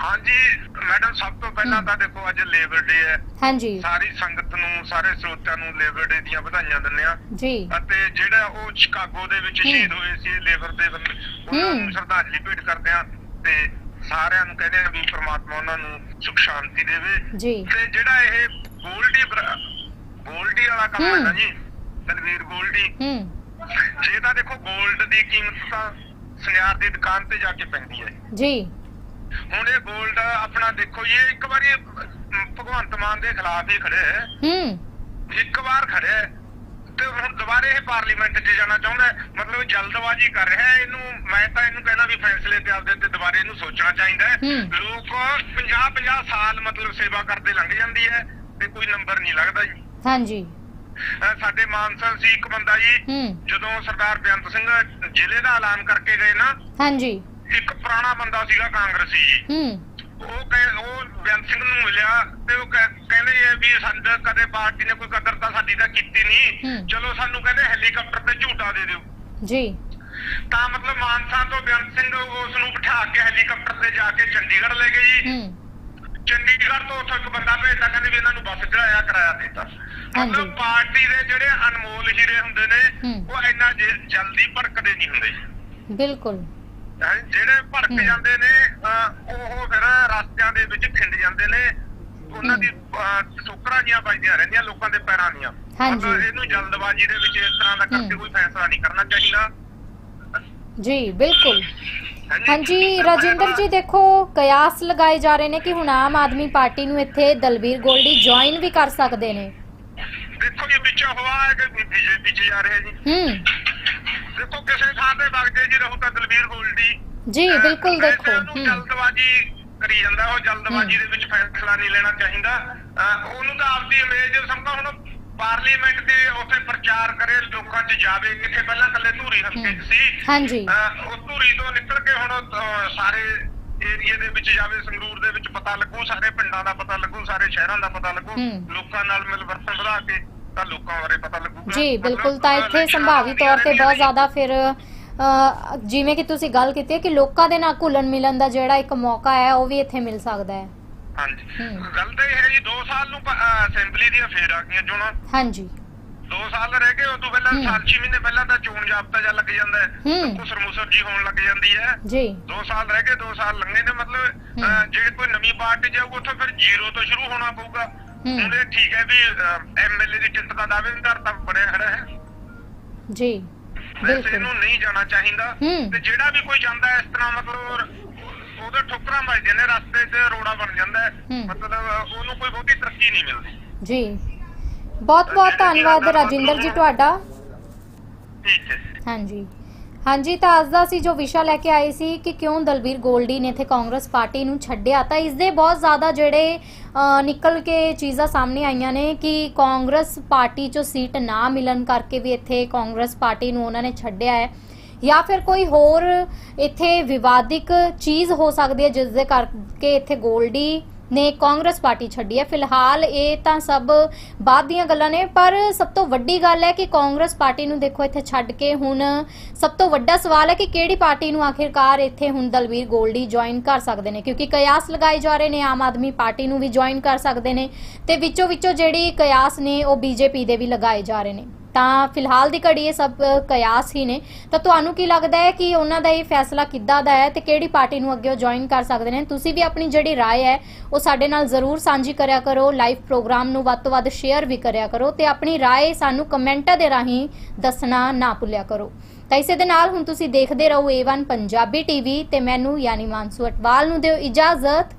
ਹਾਂਜੀ ਮੈਡਮ ਸਭ ਤੋਂ ਪਹਿਲਾਂ ਤਾਂ ਦੇਖੋ ਅੱਜ ਲੇਬਰ ਡੇ ਹੈ।
ਹਾਂਜੀ।
ਸਾਰੀ ਸੰਗਤ ਨੂੰ ਸਾਰੇ ਸਰੋਤਿਆਂ ਨੂੰ ਲੇਬਰ ਡੇ ਦੀਆਂ ਵਧਾਈਆਂ ਦਿੰਦੇ ਆ
ਜੀ।
ਅਤੇ ਜਿਹੜਾ ਉਹ ਸ਼ਿਕਾਗੋ ਦੇ ਵਿੱਚ। ਸ਼ਹੀਦ ਹੋਏ ਸੀ ਲੇਬਰ ਦੇ ਬੰਦੇ ਉਹਨਾਂ। ਨੂੰ ਸ਼ਰਧਾਂਜਲੀ ਭੇਟ ਕਰਦੇ ਆ ਤੇ ਸਾਰਿਆਂ ਨੂੰ ਕਹਿੰਦੇ ਆ ਵੀ ਪ੍ਰਮਾਤਮਾ ਉਹਨਾਂ ਨੂੰ ਸੁਖ ਸ਼ਾਂਤੀ ਦੇਵੇ।
ਜੀ।
ਤੇ ਜਿਹੜਾ ਇਹ ਗੋਲਡੀ ਗੋਲਡੀ ਵਾਲਾ ਕੰਮ ਹੈ ਨਾ। ਜੀ ਦਲਵੀਰ ਗੋਲਡੀ
ਹੂੰ।
ਜੇ ਤਾਂ ਦੇਖੋ 골ਡ ਦੀ ਕੀਮਤ ਤਾਂ ਸੁਨਿਆਰ ਦੀ ਦੁਕਾਨ ਤੇ ਜਾ ਕੇ ਪੈਂਦੀ ਹੈ।
ਜੀ।
ਹੁਣ ਇਹ 골ਡ ਆਪਣਾ ਦੇਖੋ ਜੀ ਇਹ ਇੱਕ ਵਾਰੀ ਭਗਵੰਤ ਮਾਨ ਦੇ ਖਿਲਾਫ ਹੀ ਖੜਿਆ ਹੈ।
ਹੂੰ
ਇੱਕ ਵਾਰ ਖੜਿਆ ਹੈ, ਤੇ ਹੁਣ ਦੁਬਾਰੇ ਇਹ ਪਾਰਲੀਮੈਂਟ 'ਚ ਜਾਣਾ ਚਾਹੁੰਦਾ। ਮਤਲਬ ਜਲਦਬਾਜ਼ੀ ਕਰ ਰਿਹਾ ਹੈ। ਇਹਨੂੰ ਮੈਂ ਤਾਂ ਇਹਨੂੰ ਕਹਿੰਦਾ ਵੀ ਫੈਸਲੇ ਤੇ ਆਪਦੇ ਤੇ ਦੁਬਾਰੇ ਇਹਨੂੰ ਸੋਚਣਾ ਚਾਹੀਦਾ ਹੈ। ਲੋਕ 50 50 ਸਾਲ ਮਤਲਬ ਸੇਵਾ ਕਰਦੇ ਲੰਘ ਜਾਂਦੀ ਹੈ ਤੇ ਕੋਈ ਨੰਬਰ ਨਹੀਂ ਲੱਗਦਾ ਜੀ।
ਹਾਂਜੀ।
ਸਾਡੇ ਮਾਨਸਾ ਸੀ ਇੱਕ ਬੰਦਾ ਜੀ। ਜਦੋਂ ਸਰਦਾਰ ਬੇਅੰਤ ਸਿੰਘ ਜ਼ਿਲ੍ਹੇ ਦਾ ਐਲਾਨ ਕਰਕੇ ਗਏ ਨਾ
ਹਾਂਜੀ।
ਇੱਕ ਪੁਰਾਣਾ ਬੰਦਾ ਸੀਗਾ ਕਾਂਗਰਸੀ ਜੀ।
ਹੂੰ।
ਉਹ ਕਹੇ ਉਹ ਬੇਅੰਤ ਸਿੰਘ ਨੂੰ ਮਿਲਿਆ ਤੇ ਉਹ ਕਹਿ- ਕਹਿੰਦੇ ਇਹ ਵੀ ਸਾਡਾ ਕਦੇ ਪਾਰਟੀ ਨੇ ਕੋਈ ਕਦਰ ਤਾਂ ਸਾਡੀ ਤਾਂ ਕੀਤੀ ਨਹੀਂ।
ਹੂੰ।
ਚਲੋ ਸਾਨੂੰ ਕਹਿੰਦੇ ਹੈਲੀਕਾਪਟਰ ਤੇ ਝੂਟਾ ਦੇ ਦਿਓ।
ਜੀ।
ਤਾਂ ਮਤਲਬ ਮਾਨਸਾ ਤੋਂ ਬੇਅੰਤ ਸਿੰਘ ਉਸ ਨੂੰ ਬਿਠਾ ਕੇ ਹੈਲੀਕਾਪਟਰ ਤੇ ਜਾ ਕੇ ਚੰਡੀਗੜ੍ਹ ਲੈ ਗਏ ਜੀ।
ਹੂੰ।
ਚੰਡੀਗੜ੍ਹ ਤੋਂ ਉੱਥੋਂ ਇੱਕ ਬੰਦਾ ਭੇਜਦਾ ਕਹਿੰਦੇ ਵੀ ਇਹਨਾਂ ਨੂੰ ਬੱਸ ਚੜਾਇਆ ਕਿਰਾਇਆ ਦਿੱਤਾ।
ਹਾਂਜੀ।
ਮਤਲਬ ਪਾਰਟੀ ਦੇ ਜਿਹੜੇ ਅਨਮੋਲ ਹੀਰੇ ਹੁੰਦੇ ਨੇ
ਹੂੰ।
ਉਹ ਇੰਨਾ ਜ- ਜਲਦੀ ਭੜਕਦੇ ਨਹੀਂ ਹੁੰਦੇ। ਜੀ
ਬਿਲਕੁਲ।
ਜਿਹੜੇ ਭੜਕ। ਜਾਂਦੇ ਨੇ ਉਹ ਫਿਰ ਰਸਤਿਆਂ ਦੇ ਵਿੱਚ ਖਿੰਡ ਜਾਂਦੇ ਨੇ ਉਹਨਾਂ। ਦੀ ਠੋਕਰਾਂ ਜੀਆਂ ਵੱਜਦੀਆਂ ਰਹਿੰਦੀਆਂ ਲੋਕਾਂ ਦੇ ਪੈਰਾਂ ਦੀਆਂ
ਹਾਂਜੀ।
ਇਹਨੂੰ ਜਲਦਬਾਜ਼ੀ ਦੇ ਵਿੱਚ ਇਸ ਤਰ੍ਹਾਂ ਦਾ ਕਰਕੇ। ਕੋਈ ਫੈਸਲਾ ਨਹੀਂ ਕਰਨਾ ਚਾਹੀਦਾ
ਜੀ ਬਿਲਕੁਲ ਹਾਂਜੀ ਰਾਜਿੰਦਰ ਜੀ ਦੇਖੋ ਕਿਆਸ ਲਗਾਏ ਜਾ ਰਹੇ ਨੇ ਕਿ ਹੁਣ ਆਮ ਆਦਮੀ ਪਾਰਟੀ ਨੂੰ ਇੱਥੇ ਦਲਬੀਰ ਗੋਲਡੀ ਜੁਆਇਨ ਵੀ ਕਰ ਸਕਦੇ ਨੇ
ਦੇਖੋ ਜੀ ਵਿੱਚ ਹਵਾ ਹੈ ਕਿ ਬੀਜੇਪੀ ਚ ਜਾ ਰਿਹਾ ਜੀ
ਹੂੰ
ਦੇਖੋ ਕਿਸੇ ਥਾਂ ਤੇ ਵਗਦੇ ਜੀ ਰਹੂ ਤਾਂ ਦਲਵੀਰ ਗੋਲਡੀ
ਜੀ ਬਿਲਕੁਲ ਦੇਖੋ ਹੂੰ।
ਜਲਦਬਾਜ਼ੀ ਕਰੀ ਜਾਂਦਾ ਉਹ ਜਲਦਬਾਜ਼ੀ ਦੇ ਵਿੱਚ ਫੈਸਲਾ ਨਹੀਂ ਲੈਣਾ ਚਾਹੀਦਾ। ਉਹਨੂੰ ਤਾਂ ਆਪਦੀ ਇਮੇਜ ਸਮਝਾ ਹੁਣ ਪਾਰਲੀਮੈਂਟ ਦੇ ਉੱਥੇ ਪ੍ਰਚਾਰ ਕਰੇ ਲੋਕਾਂ 'ਚ ਜਾਵੇ ਕਿੱਥੇ ਪਹਿਲਾਂ ਕੱਲੇ ਧੂਰੀ ਹਲਕੇ 'ਚ ਸੀ।
ਹਾਂਜੀ।
ਉਹ ਧੂਰੀ ਤੋਂ ਨਿਕਲ ਕੇ ਹੁਣ ਸਾਰੇ ਏਰੀਏ ਦੇ ਵਿੱਚ ਜਾਵੇ ਸੰਗਰੂਰ ਦੇ ਵਿੱਚ ਪਤਾ ਲੱਗੂ ਸਾਰੇ ਪਿੰਡਾਂ ਦਾ ਪਤਾ ਲੱਗੂ ਸਾਰੇ ਸ਼ਹਿਰਾਂ ਦਾ ਪਤਾ ਲੱਗੂ। ਲੋਕਾਂ ਨਾਲ ਮਿਲਵਰਤਨ ਵਧਾ ਕੇ। ਤਾਂ ਲੋਕਾਂ ਬਾਰੇ ਪਤਾ ਲੱਗੂਗਾ।
ਜੀ ਬਿਲਕੁਲ ਤਾਂ ਇੱਥੇ ਸੰਭਾਵੀ ਤੌਰ ਤੇ ਬਹੁਤ ਜ਼ਿਆਦਾ ਫਿਰ ਜਿਵੇਂ ਕਿ ਤੁਸੀਂ ਗੱਲ ਕੀਤੀ ਹੈ ਕਿ ਲੋਕਾਂ ਦੇ ਨਾਲ ਘੁਲਣ ਮਿਲਣ ਦਾ ਜਿਹੜਾ ਇੱਕ ਮੌਕਾ ਹੈ ਉਹ ਵੀ ਇੱਥੇ ਮਿਲ ਸਕਦਾ ਹੈ।
ਹਾਂਜੀ। ਗੱਲ ਤਾਂ ਇਹ ਹੈ ਜੀ 2 ਸਾਲ ਨੂੰ ਅਸੈਂਬਲੀ ਦੀਆਂ ਫੇਰ ਆ ਗਈਆਂ ਚੋਣਾਂ।
ਹਾਂਜੀ।
2 ਸਾਲ ਰਹਿ ਗਏ ਉਸ ਤੋਂ ਪਹਿਲਾਂ
ਹੂੰ।
ਸਾਲ 6 ਮਹੀਨੇ ਪਹਿਲਾਂ ਤਾਂ ਚੋਣ ਜਾਬਤਾ ਜਾਂ ਲੱਗ ਜਾਂਦਾ ਹੈ।
ਹੂੰ।
ਕੁਸਰ ਮੁਸਰ ਜੀ ਹੋਣ ਲੱਗ ਜਾਂਦੀ ਹੈ।
ਜੀ।
2 ਸਾਲ ਰਹਿ ਗਏ 2 ਸਾਲ ਲੰਘੇ ਨੇ ਮਤਲਬ ਅਹ, ਜੇ ਕੋਈ ਨਵੀਂ ਪਾਰਟੀ ਜਾਊ ਉੱਥੋਂ ਫਿਰ ਜ਼ੀਰੋ ਤੋਂ ਸ਼ੁਰੂ ਹੋਣਾ ਪਊਗਾ। ਇਹ ਠੀਕ ਹੈ ਵੀ ਐਮਐਲਏ ਦੀ ਟਿਕਟ ਦਾ ਦਾਅਵੇਦਾਰ ਤਾਂ ਬਣਿਆ ਖੜਾ ਹੈ।
ਜੀ ਬਿਲਕੁਲ।
ਇਹਨੂੰ ਨਹੀਂ ਜਾਣਾ ਚਾਹੀਦਾ। ਤੇ ਜਿਹੜਾ ਵੀ ਕੋਈ ਜਾਂਦਾ ਇਸ ਤਰ੍ਹਾਂ ਮਤਲਬ ਉਹਦੇ ਠੋਕਰਾਂ ਵੱਜਦੇ ਨੇ ਰਸਤੇ 'ਚ ਰੋੜਾ ਬਣ ਜਾਂਦਾ। ਮਤਲਬ ਉਹਨੂੰ ਕੋਈ ਬਹੁਤੀ ਤਰੱਕੀ ਨਹੀਂ ਮਿਲਦੀ।
ਜੀ। ਬਹੁਤ ਬਹੁਤ ਧੰਨਵਾਦ ਰਾਜਿੰਦਰ ਜੀ ਤੁਹਾਡਾ।
ਠੀਕ ਹੈ।
ਹਾਂਜੀ। ਹਾਂਜੀ ਤਾਂ ਅੱਜ ਦਾ ਅਸੀਂ ਜੋ ਵਿਸ਼ਾ ਲੈ ਕੇ ਆਏ ਸੀ ਕਿ ਕਿਉਂ ਦਲਬੀਰ ਗੋਲਡੀ ਨੇ ਇੱਥੇ ਕਾਂਗਰਸ ਪਾਰਟੀ ਨੂੰ ਛੱਡਿਆ। ਤਾਂ ਇਸ ਦੇ ਬਹੁਤ ਜ਼ਿਆਦਾ ਜਿਹੜੇ ਨਿਕਲ ਕੇ ਚੀਜ਼ਾਂ ਸਾਹਮਣੇ ਆਈਆਂ ਨੇ ਕਿ ਕਾਂਗਰਸ ਪਾਰਟੀ 'ਚੋਂ ਸੀਟ ਨਾ ਮਿਲਣ ਕਰਕੇ ਵੀ ਇੱਥੇ ਕਾਂਗਰਸ ਪਾਰਟੀ ਨੂੰ ਉਹਨਾਂ ਨੇ ਛੱਡਿਆ ਹੈ। ਜਾਂ ਫਿਰ ਕੋਈ ਹੋਰ ਇੱਥੇ ਵਿਵਾਦਿਕ ਚੀਜ਼ ਹੋ ਸਕਦੀ ਹੈ, ਜਿਸ ਦੇ ਕਰਕੇ ਇੱਥੇ ਗੋਲਡੀ ਨੇ ਕਾਂਗਰਸ ਪਾਰਟੀ ਛੱਡੀ ਹੈ। ਫਿਲਹਾਲ ਇਹ ਤਾਂ ਸਭ ਬਾਅਦ ਦੀਆਂ ਗੱਲਾਂ ਨੇ, ਪਰ ਸਭ ਤੋਂ ਵੱਡੀ ਗੱਲ ਹੈ ਕਿ ਕਾਂਗਰਸ ਪਾਰਟੀ ਨੂੰ ਦੇਖੋ, ਇੱਥੇ ਛੱਡ ਕੇ ਹੁਣ ਸਭ ਤੋਂ ਵੱਡਾ ਸਵਾਲ ਹੈ ਕਿ ਕਿਹੜੀ ਪਾਰਟੀ ਨੂੰ ਆਖਿਰਕਾਰ ਇੱਥੇ ਹੁਣ ਦਲਵੀਰ ਗੋਲਡੀ ਜੁਆਇਨ ਕਰ ਸਕਦੇ ਨੇ? ਕਿਉਂਕਿ ਕਿਆਸ ਲਗਾਏ ਜਾ ਰਹੇ ਨੇ, ਆਮ ਆਦਮੀ ਪਾਰਟੀ ਨੂੰ ਵੀ ਜੁਆਇਨ ਕਰ ਸਕਦੇ ਨੇ ਤੇ ਵਿੱਚੋਂ ਵਿੱਚੋਂ ਜਿਹੜੀ ਕਿਆਸ ਨੇ, ਉਹ ਬੀਜੇਪੀ ਦੇ ਵੀ ਲਗਾਏ ਜਾ ਰਹੇ ਨੇ। ਤਾਂ ਫਿਲਹਾਲ ਦੀ ਘੜੀ ਇਹ ਸਭ ਕਿਆਸ ਹੀ ਨੇ ਤਾਂ ਤੁਹਾਨੂੰ ਕੀ ਲੱਗਦਾ ਹੈ ਕਿ ਉਹਨਾਂ ਦਾ ਇਹ ਫੈਸਲਾ ਕਿੱਦਾਂ ਦਾ ਹੈ ਤੇ ਕਿਹੜੀ ਪਾਰਟੀ ਨੂੰ ਅੱਗੇ ਜੁਆਇਨ ਕਰ ਸਕਦੇ ਨੇ ਤੁਸੀਂ ਵੀ ਆਪਣੀ ਜਿਹੜੀ رائے ਹੈ ਉਹ ਸਾਡੇ ਨਾਲ ਜ਼ਰੂਰ ਸਾਂਝੀ ਕਰਿਆ ਕਰੋ ਲਾਈਵ ਪ੍ਰੋਗਰਾਮ ਨੂੰ ਵੱਧ ਤੋਂ ਵੱਧ ਸ਼ੇਅਰ ਵੀ ਕਰਿਆ ਕਰੋ ਤੇ ਆਪਣੀ رائے ਸਾਨੂੰ ਕਮੈਂਟਾਂ ਦੇ ਰਾਹੀਂ ਦੱਸਣਾ ਨਾ ਭੁੱਲਿਆ ਕਰੋ ਤਾਂ ਇਸੇ ਦੇ ਨਾਲ ਹੁਣ ਤੁਸੀਂ ਦੇਖਦੇ ਰਹੋ A1 ਪੰਜਾਬੀ ਟੀਵੀ ਤੇ ਮੈਨੂੰ ਯਾਨੀ ਮਾਨਸੂ ਅਟਵਾਲ ਨੂੰ ਦਿਓ ਇਜਾਜ਼ਤ